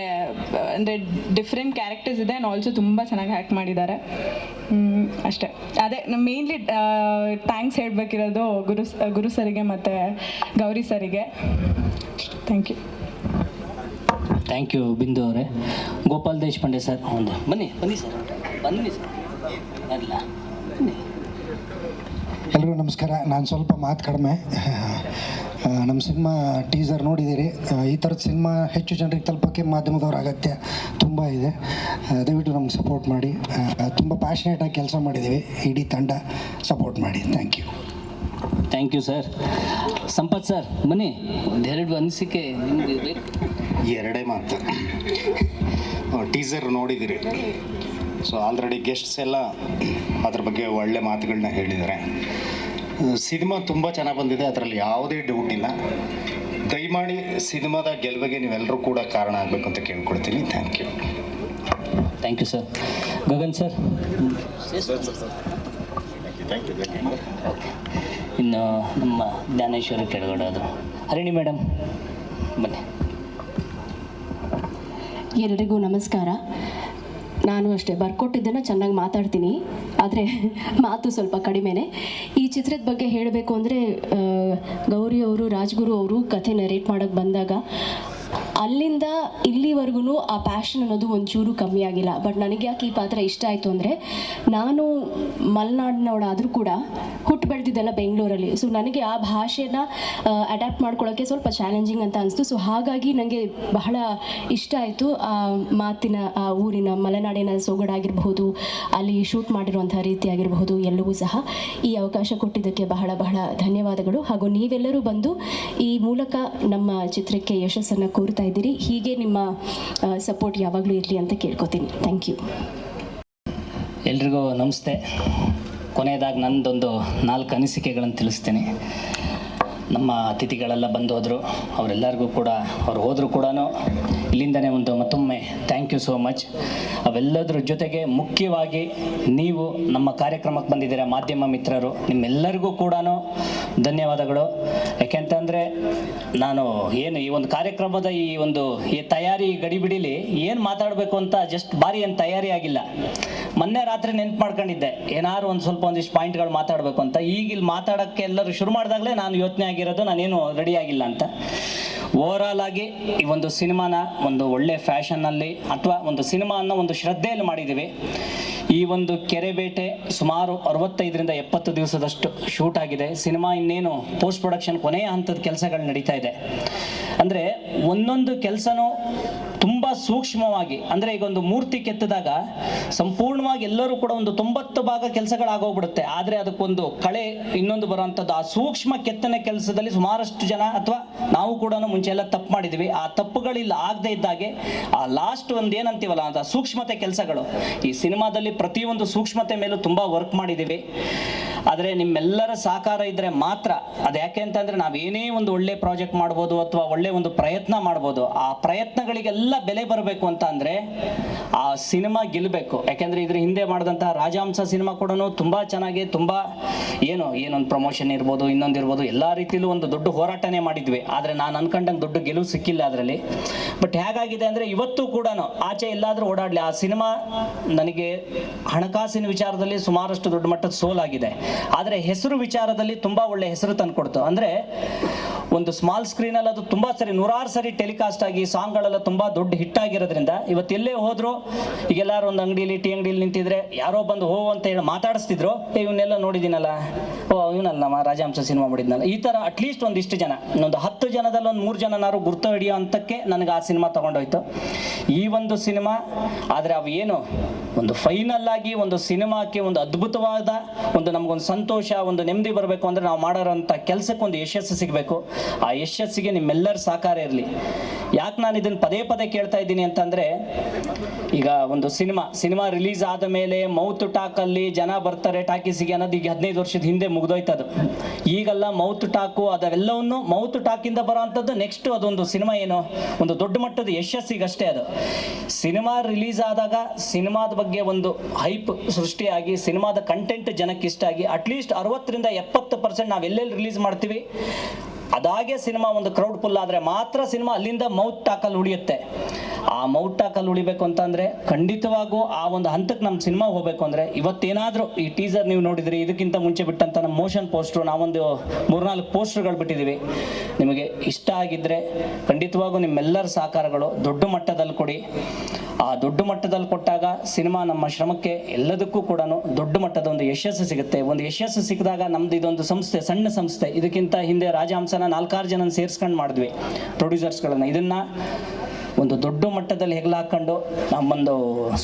ಅಂದರೆ ಡಿಫ್ರೆಂಟ್ ಕ್ಯಾರೆಕ್ಟರ್ಸ್ ಇದೆ. ಆ್ಯಂಡ್ ಆಲ್ಸೋ ತುಂಬ ಚೆನ್ನಾಗಿ ಆ್ಯಕ್ಟ್ ಮಾಡಿದ್ದಾರೆ ಅಷ್ಟೇ. ಅದೇ ಮೇಯ್ನ್ಲಿ ಥ್ಯಾಂಕ್ಸ್ ಹೇಳಬೇಕಿರೋದು ಗುರು ಗುರು ಸರಿಗೆ ಮತ್ತು ಗೌರಿ ಸರಿಗೆ thank you thank you Bindu ಅವರೇ. ಗೋಪಾಲ್ ದೇಶಪಾಂಡೆ ಸರ್. ಒಂದು. ಬನ್ನಿ ಬನ್ನಿ ಸರ್. ಬನ್ನಿ ಸರ್. ಅಲ್ಲ ನಮಸ್ಕಾರ. ನಾನು ಸ್ವಲ್ಪ ಮಾತು ಕಡಿಮೆ. ನಮ್ಮ ಸಿನಿಮಾ ಟೀಸರ್ ನೋಡಿದ್ದೀರಿ. ಈ ಥರದ ಸಿನಿಮಾ ಹೆಚ್ಚು ಜನರಿಗೆ ತಲುಪೋಕ್ಕೆ ಮಾಧ್ಯಮದವ್ರ ಅಗತ್ಯ ತುಂಬ ಇದೆ. ದಯವಿಟ್ಟು ನಮ್ಗೆ ಸಪೋರ್ಟ್ ಮಾಡಿ. ತುಂಬ ಪ್ಯಾಷನೇಟಾಗಿ ಕೆಲಸ ಮಾಡಿದ್ದೀವಿ. ಇಡೀ ತಂಡ ಸಪೋರ್ಟ್ ಮಾಡಿ. Thank you thank you sir Sampath sir ಬನ್ನಿ. ಒಂದೆರಡು ಅನಿಸಿಕೆ ನಿಮ್ಗೆ ಬೇಕು. ಎರಡೇ ಮಾತು. ಟೀಸರ್ ನೋಡಿದ್ದೀರಿ ಸೊ ಆಲ್ರೆಡಿ ಗೆಸ್ಟ್ಸ್ ಎಲ್ಲ ಅದ್ರ ಬಗ್ಗೆ ಒಳ್ಳೆ ಮಾತುಗಳನ್ನ ಹೇಳಿದ್ದಾರೆ. ಸಿನಿಮಾ ತುಂಬ ಚೆನ್ನಾಗಿ ಬಂದಿದೆ ಅದರಲ್ಲಿ ಯಾವುದೇ ಡೌಟ್ ಇಲ್ಲ. ದಯಮಾಡಿ ಸಿನಿಮಾದ ಗೆಲುವಿಗೆ ನೀವೆಲ್ಲರೂ ಕೂಡ ಕಾರಣ ಆಗಬೇಕು ಅಂತ ಕೇಳ್ಕೊಳ್ತೀನಿ. Thank you thank you sir Gagan sir ಇನ್ನು ನಮ್ಮ ಜ್ಞಾನೇಶ್ವರ ಕೆಳಗಡೆ ಅದು ಹರಿಣಿ ಮೇಡಮ್ ಬನ್ನಿ. ಎಲ್ರಿಗೂ ನಮಸ್ಕಾರ. ನಾನು ಅಷ್ಟೇ, ಬರ್ಕೊಟ್ಟಿದ್ದನ್ನು ಚೆನ್ನಾಗಿ ಮಾತಾಡ್ತೀನಿ. ಆದರೆ ಮಾತು ಸ್ವಲ್ಪ ಕಡಿಮೆನೆ. ಈ ಚಿತ್ರದ ಬಗ್ಗೆ ಹೇಳಬೇಕು ಅಂದರೆ ಗೌರಿ ಅವರು, ರಾಜ್ಗುರು ಅವರು ಕಥೆ ನರೇಟ್ ಮಾಡೋಕ್ಕೆ ಬಂದಾಗ ಅಲ್ಲಿಂದ ಇಲ್ಲಿವರೆಗೂ ಆ ಪ್ಯಾಷನ್ ಅನ್ನೋದು ಒಂಚೂರು ಕಮ್ಮಿ ಆಗಿಲ್ಲ. ಬಟ್ ನನಗೆ ಯಾಕೆ ಈ ಪಾತ್ರ ಇಷ್ಟ ಆಯಿತು ಅಂದರೆ, ನಾನು ಮಲೆನಾಡಿನವಳಾದರೂ ಕೂಡ ಹುಟ್ಟು ಬೆಳೆದಿದ್ದೆಲ್ಲ ಬೆಂಗಳೂರಲ್ಲಿ. ಸೊ ನನಗೆ ಆ ಭಾಷೆನ ಅಡ್ಯಾಪ್ಟ್ ಮಾಡ್ಕೊಳ್ಳೋಕ್ಕೆ ಸ್ವಲ್ಪ ಚಾಲೆಂಜಿಂಗ್ ಅಂತ ಅನಿಸ್ತು. ಸೊ ಹಾಗಾಗಿ ನನಗೆ ಬಹಳ ಇಷ್ಟ ಆಯಿತು ಆ ಮಾತಿನ, ಆ ಊರಿನ, ಮಲೆನಾಡಿನ ಸೊಗಡಾಗಿರಬಹುದು, ಅಲ್ಲಿ ಶೂಟ್ ಮಾಡಿರುವಂಥ ರೀತಿಯಾಗಿರಬಹುದು ಎಲ್ಲವೂ ಸಹ ಈ ಅವಕಾಶ ಕೊಟ್ಟಿದ್ದಕ್ಕೆ ಬಹಳ ಬಹಳ ಧನ್ಯವಾದಗಳು. ಹಾಗೂ ನೀವೆಲ್ಲರೂ ಬಂದು ಈ ಮೂಲಕ ನಮ್ಮ ಚಿತ್ರಕ್ಕೆ ಯಶಸ್ಸನ್ನು ಕೋರ್ತಾ ಇದ್ದೀರಿ. ಹೀಗೆ ನಿಮ್ಮ ಸಪೋರ್ಟ್ ಯಾವಾಗಲೂ ಇರಲಿ ಅಂತ ಕೇಳ್ಕೊತೀನಿ. ಥ್ಯಾಂಕ್ ಯು ಎಲ್ರಿಗೂ ನಮಸ್ತೆ. ಕೊನೆಯದಾಗಿ ನಂದೊಂದು ನಾಲ್ಕು ಅನಿಸಿಕೆಗಳನ್ನು ತಿಳಿಸ್ತೀನಿ. ನಮ್ಮ ಅತಿಥಿಗಳೆಲ್ಲ ಬಂದು ಹೋದರು ಅವರೆಲ್ಲರಿಗೂ ಕೂಡ, ಅವ್ರು ಹೋದರೂ ಕೂಡ ಇಲ್ಲಿಂದನೇ ಒಂದು ಮತ್ತೊಮ್ಮೆ ಥ್ಯಾಂಕ್ ಯು ಸೋ ಮಚ್ ಅವೆಲ್ಲದರ ಜೊತೆಗೆ ಮುಖ್ಯವಾಗಿ ನೀವು ನಮ್ಮ ಕಾರ್ಯಕ್ರಮಕ್ಕೆ ಬಂದಿದ್ದೀರ ಮಾಧ್ಯಮ ಮಿತ್ರರು, ನಿಮ್ಮೆಲ್ಲರಿಗೂ ಕೂಡ ಧನ್ಯವಾದಗಳು. ಯಾಕೆಂತಂದರೆ ನಾನು ಏನು ಈ ಒಂದು ಕಾರ್ಯಕ್ರಮದ ಈ ಒಂದು ಈ ತಯಾರಿ ಗಡಿಬಿಡಿಲಿ ಏನು ಮಾತಾಡಬೇಕು ಅಂತ ಜಸ್ಟ್ ಭಾರಿ ಏನು ತಯಾರಿ ಆಗಿಲ್ಲ. ಮೊನ್ನೆ ರಾತ್ರಿ ನೆನ್ಪು ಮಾಡ್ಕೊಂಡಿದ್ದೆ, ಏನಾದ್ರು ಒಂದು ಸ್ವಲ್ಪ ಒಂದಿಷ್ಟು ಪಾಯಿಂಟ್ಗಳು ಮಾತಾಡಬೇಕು ಅಂತ. ಈಗ ಇಲ್ಲಿ ಮಾತಾಡೋಕ್ಕೆ ಎಲ್ಲರೂ ಶುರು ಮಾಡಿದಾಗಲೇ ನಾನು ಯೋಚನೆ ಆಗಿರೋದು ನಾನೇನು ರೆಡಿ ಆಗಿಲ್ಲ ಅಂತ. ಓವರಾಲ್ ಆಗಿ ಈ ಒಂದು ಸಿನಿಮಾನ ಒಂದು ಒಳ್ಳೆ ಫ್ಯಾಷನ್ನಲ್ಲಿ ಅಥವಾ ಒಂದು ಸಿನಿಮಾ ಅನ್ನೋ ಒಂದು ಶ್ರದ್ಧೆಯಲ್ಲಿ ಮಾಡಿದ್ದೀವಿ. ಈ ಒಂದು ಕೆರೆ ಬೇಟೆ ಸುಮಾರು ಅರವತ್ತೈದರಿಂದ ಎಪ್ಪತ್ತು ದಿವಸದಷ್ಟು ಶೂಟ್ ಆಗಿದೆ. ಸಿನಿಮಾ ಇನ್ನೇನು ಪೋಸ್ಟ್ ಪ್ರೊಡಕ್ಷನ್ ಕೊನೆಯ ಹಂತದ ಕೆಲಸಗಳು ನಡೀತಾ ಇದೆ. ಅಂದರೆ ಒಂದೊಂದು ಕೆಲಸನೂ ತುಂಬ ಸೂಕ್ಷ್ಮವಾಗಿ, ಅಂದರೆ ಈಗ ಒಂದು ಮೂರ್ತಿ ಕೆತ್ತಿದಾಗ ಸಂಪೂರ್ಣವಾಗಿ ಎಲ್ಲರೂ ಕೂಡ ಒಂದು ತೊಂಬತ್ತು ಭಾಗ ಕೆಲಸಗಳಾಗೋಗ್ಬಿಡುತ್ತೆ. ಆದರೆ ಅದಕ್ಕೊಂದು ಕಳೆ ಇನ್ನೊಂದು ಬರುವಂಥದ್ದು ಆ ಸೂಕ್ಷ್ಮ ಕೆತ್ತನೆ ಕೆಲಸದಲ್ಲಿ ಸುಮಾರಷ್ಟು ಜನ ಅಥವಾ ನಾವು ಕೂಡ ಮುಂಚೆ ಎಲ್ಲ ತಪ್ಪು ಮಾಡಿದ್ವಿ. ಆ ತಪ್ಪುಗಳಿಲ್ಲ, ಆಗದೆ ಇದ್ದಾಗೆ ಆ ಲಾಸ್ಟ್ ಒಂದು ಏನಂತೀವಲ್ಲ ಅಂತ ಸೂಕ್ಷ್ಮತೆ ಕೆಲಸಗಳು. ಈ ಸಿನಿಮಾದಲ್ಲಿ ಪ್ರತಿಯೊಂದು ಸೂಕ್ಷ್ಮತೆ ಮೇಲೂ ತುಂಬ ವರ್ಕ್ ಮಾಡಿದ್ದೀವಿ. ಆದರೆ ನಿಮ್ಮೆಲ್ಲರ ಸಹಕಾರ ಇದ್ದರೆ ಮಾತ್ರ. ಅದು ಯಾಕೆ ಅಂತಂದರೆ ನಾವು ಏನೇ ಒಂದು ಒಳ್ಳೆ ಪ್ರಾಜೆಕ್ಟ್ ಮಾಡ್ಬೋದು ಅಥವಾ ಒಳ್ಳೆ ಒಂದು ಪ್ರಯತ್ನ ಮಾಡ್ಬೋದು, ಆ ಪ್ರಯತ್ನಗಳಿಗೆಲ್ಲ ಬೆಲೆ ಬರಬೇಕು ಅಂತ ಅಂದರೆ ಆ ಸಿನಿಮಾ ಗೆಲ್ಲಬೇಕು ಯಾಕೆಂದರೆ ಇದ್ರ ಹಿಂದೆ ಮಾಡಿದಂಥ ರಾಜಹಂಸ ಸಿನಿಮಾ ಕೂಡ ತುಂಬ ಚೆನ್ನಾಗಿ, ತುಂಬ ಏನು, ಏನೊಂದು ಪ್ರಮೋಷನ್ ಇರ್ಬೋದು, ಇನ್ನೊಂದು ಇರ್ಬೋದು, ಎಲ್ಲ ರೀತಿಯಲ್ಲೂ ಒಂದು ದೊಡ್ಡ ಹೋರಾಟನೇ ಮಾಡಿದ್ವಿ. ಆದರೆ ನಾನು ಅನ್ಕೊಂಡಂಗೆ ದೊಡ್ಡ ಗೆಲುವು ಸಿಕ್ಕಿಲ್ಲ ಅದರಲ್ಲಿ. ಬಟ್ ಹೇಗಾಗಿದೆ ಅಂದರೆ ಇವತ್ತು ಕೂಡ ಆಚೆ ಎಲ್ಲಾದರೂ ಓಡಾಡಲಿ, ಆ ಸಿನಿಮಾ ನನಗೆ ಹಣಕಾಸಿನ ವಿಚಾರದಲ್ಲಿ ಸುಮಾರಷ್ಟು ದೊಡ್ಡ ಮಟ್ಟದ ಸೋಲಾಗಿದೆ. ಆದರೆ ಹೆಸರು ವಿಚಾರದಲ್ಲಿ ತುಂಬ ಒಳ್ಳೆ ಹೆಸರು ತಂದುಕೊಡ್ತು. ಅಂದರೆ ಒಂದು ಸ್ಮಾಲ್ ಸ್ಕ್ರೀನಲ್ಲಿ ಅದು ತುಂಬ ಸರಿ, ನೂರಾರು ಸರಿ ಟೆಲಿಕಾಸ್ಟ್ ಆಗಿ ಸಾಂಗ್ಗಳೆಲ್ಲ ತುಂಬ ದೊಡ್ಡ ಹಿಟ್ ಆಗಿರೋದ್ರಿಂದ ಇವತ್ತು ಎಲ್ಲೇ ಹೋದ್ರು ಈಗ ಎಲ್ಲಾರು ಒಂದು ಅಂಗಡಿಲಿ ಟೀ ಅಂಗಡಿಲಿ ನಿಂತಿದ್ರೆ ಯಾರೋ ಬಂದು ಹೋ ಅಂತ ಹೇಳಿ ಮಾತಾಡಿಸ್ತಿದ್ರು ಇವನ್ನೆಲ್ಲ ನೋಡಿದ್ದೀನಲ್ಲ ಓ, ಇವನಲ್ಲ ನಮ್ಮ ರಾಜಹಂಸ ಸಿನಿಮಾ ಮಾಡಿದ್ನಲ್ಲ. ಈ ಥರ ಅಟ್ಲೀಸ್ಟ್ ಒಂದಿಷ್ಟು ಜನ, ಇನ್ನೊಂದು ಹತ್ತು ಜನದಲ್ಲಿ ಒಂದು ಮೂರು ಜನನಾರು ಗುರ್ತು ಹಿಡಿಯೋ ಅಂತಕ್ಕೆ ನನಗೆ ಆ ಸಿನಿಮಾ ತಗೊಂಡೋಯ್ತು. ಈ ಒಂದು ಸಿನಿಮಾ ಆದರೆ ಅವು ಏನು, ಒಂದು ಫೈನಲ್ ಆಗಿ ಒಂದು ಸಿನಿಮಾಕ್ಕೆ ಒಂದು ಅದ್ಭುತವಾದ ಒಂದು ನಮಗೊಂದು ಸಂತೋಷ, ಒಂದು ನೆಮ್ಮದಿ ಬರಬೇಕು ಅಂದರೆ ನಾವು ಮಾಡೋರಂಥ ಕೆಲಸಕ್ಕೆ ಒಂದು ಯಶಸ್ಸು ಸಿಗಬೇಕು. ಆ ಯಶಸ್ಸಿಗೆ ನಿಮ್ಮೆಲ್ಲರ ಸಹಕಾರ ಇರಲಿ. ಯಾಕೆ ನಾನು ಇದನ್ನು ಪದೇ ಪದೇ ಕೇಳ್ತಾ ಇದ್ದೀನಿ ಅಂತಂದರೆ, ಈಗ ಒಂದು ಸಿನಿಮಾ ಸಿನಿಮಾ ರಿಲೀಸ್ ಆದ ಮೇಲೆ ಮೌತ್ ಟಾಕಲ್ಲಿ ಜನ ಬರ್ತಾರೆ ಟಾಕೀಸಿಗೆ ಅನ್ನೋದು ಈಗ ಹದಿನೈದು ವರ್ಷದ ಹಿಂದೆ ಮುಗ್ದೋಯ್ತದು. ಈಗೆಲ್ಲ ಮೌತ್ ಟಾಕು ಅದೆಲ್ಲವನ್ನು ಮೌತ್ ಟಾಕಿಂದ ಬರೋವಂಥದ್ದು ನೆಕ್ಸ್ಟ್ ಅದೊಂದು ಸಿನಿಮಾ ಏನು? ಒಂದು ದೊಡ್ಡ ಮಟ್ಟದ ಯಶಸ್ಸಿಗಷ್ಟೇ ಅದು. ಸಿನಿಮಾ ರಿಲೀಸ್ ಆದಾಗ ಸಿನಿಮಾದ ಬಗ್ಗೆ ಒಂದು ಹೈಪ್ ಸೃಷ್ಟಿಯಾಗಿ, ಸಿನಿಮಾದ ಕಂಟೆಂಟ್ ಜನಕ್ಕೆ ಇಷ್ಟ ಆಗಿ ಅಟ್ಲೀಸ್ಟ್ ಅರವತ್ತರಿಂದ ಎಪ್ಪತ್ತು ಪರ್ಸೆಂಟ್ ನಾವು ಎಲ್ಲೆಲ್ಲಿ ರಿಲೀಸ್ ಮಾಡ್ತೀವಿ? ಅದಾಗೆ ಸಿನಿಮಾ ಒಂದು ಕ್ರೌಡ್ ಫುಲ್ ಆದರೆ ಮಾತ್ರ ಸಿನಿಮಾ ಅಲ್ಲಿಂದ ಮೌತ್ ಟಾಕಲ್ಲಿ ಉಳಿಯುತ್ತೆ. ಆ ಮೌತ್ ಟಾಕಲ್ಲಿ ಉಳಿಬೇಕು ಅಂತಂದರೆ ಖಂಡಿತವಾಗೂ ಆ ಒಂದು ಹಂತಕ್ಕೆ ನಮ್ಮ ಸಿನಿಮಾ ಹೋಗಬೇಕು ಅಂದರೆ ಇವತ್ತೇನಾದರೂ ಈ ಟೀಸರ್ ನೀವು ನೋಡಿದ್ರಿ, ಇದಕ್ಕಿಂತ ಮುಂಚೆ ಬಿಟ್ಟಂಥ ನಮ್ಮ ಮೋಷನ್ ಪೋಸ್ಟ್ರು ನಾವೊಂದು ಮೂರ್ನಾಲ್ಕು ಪೋಸ್ಟ್ರುಗಳು ಬಿಟ್ಟಿದ್ದೀವಿ ನಿಮಗೆ ಇಷ್ಟ ಆಗಿದ್ದರೆ ಖಂಡಿತವಾಗೂ ನಿಮ್ಮೆಲ್ಲರ ಸಹಕಾರಗಳು ದೊಡ್ಡ ಮಟ್ಟದಲ್ಲಿ ಕೊಡಿ. ಆ ದೊಡ್ಡ ಮಟ್ಟದಲ್ಲಿ ಕೊಟ್ಟಾಗ ಸಿನಿಮಾ ನಮ್ಮ ಶ್ರಮಕ್ಕೆ ಎಲ್ಲದಕ್ಕೂ ಕೂಡ ದೊಡ್ಡ ಮಟ್ಟದ ಒಂದು ಯಶಸ್ಸು ಸಿಗುತ್ತೆ. ಒಂದು ಯಶಸ್ಸು ಸಿಕ್ಕಿದಾಗ ನಮ್ದು ಇದೊಂದು ಸಂಸ್ಥೆ, ಸಣ್ಣ ಸಂಸ್ಥೆ. ಇದಕ್ಕಿಂತ ಹಿಂದೆ ರಾಜಹಂಸನ ನಾಲ್ಕಾರು ಜನ ಸೇರಿಸ್ಕೊಂಡು ಮಾಡಿದ್ವಿ ಪ್ರೊಡ್ಯೂಸರ್ಸ್ಗಳನ್ನು ಇದನ್ನ ಒಂದು ದೊಡ್ಡ ಮಟ್ಟದಲ್ಲಿ ಹೆಗಲು ನಮ್ಮ ನಮ್ಮೊಂದು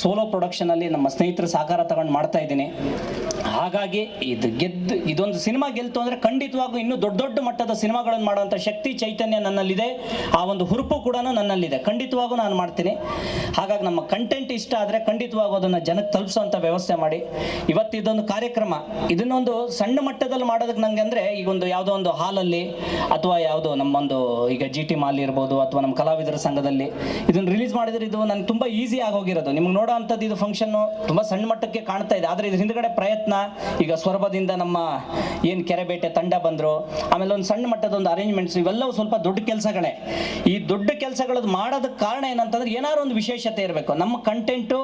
ಸೋಲೋ ಪ್ರೊಡಕ್ಷನಲ್ಲಿ ನಮ್ಮ ಸ್ನೇಹಿತರ ಸಹಕಾರ ತಗೊಂಡು ಮಾಡ್ತಾ ಇದ್ದೀನಿ. ಹಾಗಾಗಿ ಇದು ಗೆದ್ದು, ಇದೊಂದು ಸಿನಿಮಾ ಗೆಲ್ತು ಅಂದರೆ ಖಂಡಿತವಾಗೂ ಇನ್ನೂ ದೊಡ್ಡ ದೊಡ್ಡ ಮಟ್ಟದ ಸಿನಿಮಾಗಳನ್ನು ಮಾಡುವಂಥ ಶಕ್ತಿ ಚೈತನ್ಯ ನನ್ನಲ್ಲಿದೆ. ಆ ಒಂದು ಹುರುಪು ಕೂಡ ನನ್ನಲ್ಲಿದೆ. ಖಂಡಿತವಾಗೂ ನಾನು ಮಾಡ್ತೀನಿ. ಹಾಗಾಗಿ ನಮ್ಮ ಕಂಟೆಂಟ್ ಇಷ್ಟ ಆದರೆ ಖಂಡಿತವಾಗೂ ಅದನ್ನು ಜನಕ್ಕೆ ತಲುಪಿಸುವಂಥ ವ್ಯವಸ್ಥೆ ಮಾಡಿ. ಇವತ್ತು ಇದೊಂದು ಕಾರ್ಯಕ್ರಮ. ಇದನ್ನೊಂದು ಸಣ್ಣ ಮಟ್ಟದಲ್ಲಿ ಮಾಡೋದಕ್ಕೆ ನನಗೆ ಅಂದರೆ ಈಗ ಒಂದು ಯಾವುದೋ ಒಂದು ಹಾಲಲ್ಲಿ ಅಥವಾ ಯಾವುದೋ ನಮ್ಮೊಂದು ಈಗ ಜಿ ಟಿ ಮಾಲ್ ಇರ್ಬೋದು ಅಥವಾ ನಮ್ಮ ಕಲಾವಿದರ ಸಂಘದಲ್ಲಿ ಇದನ್ನು ರಿಲೀಸ್ ಮಾಡಿದ್ರೆ ಇದು ನನಗೆ ತುಂಬ ಈಸಿ ಆಗೋಗಿರೋದು ನಿಮ್ಗೆ ನೋಡೋ ಅಂಥದ್ದು ಇದು ಫಂಕ್ಷನ್ನು ತುಂಬ ಸಣ್ಣ ಮಟ್ಟಕ್ಕೆ ಕಾಣ್ತಾ ಇದೆ. ಆದರೆ ಇದ್ರ ಹಿಂದ್ಗಡೆ ಪ್ರಯತ್ನ, ಈಗ ಸ್ವರ್ಭದಿಂದ ನಮ್ಮ ಏನು ಕೆರೆಬೇಟೆ ತಂಡ ಬಂದರು, ಆಮೇಲೆ ಒಂದು ಸಣ್ಣ ಮಟ್ಟದ ಒಂದು ಅರೇಂಜ್ಮೆಂಟ್ಸ್ ಇವೆಲ್ಲವೂ ಸ್ವಲ್ಪ ದೊಡ್ಡ ಕೆಲಸಗಳೇ. ಈ ದೊಡ್ಡ ಕೆಲಸಗಳದ್ದು ಮಾಡೋದಕ್ಕೆ ಕಾರಣ ಏನಂತಂದ್ರೆ ಏನಾದ್ರು ಒಂದು ವಿಶೇಷತೆ ಇರಬೇಕು. ನಮ್ಮ ಕಂಟೆಂಟು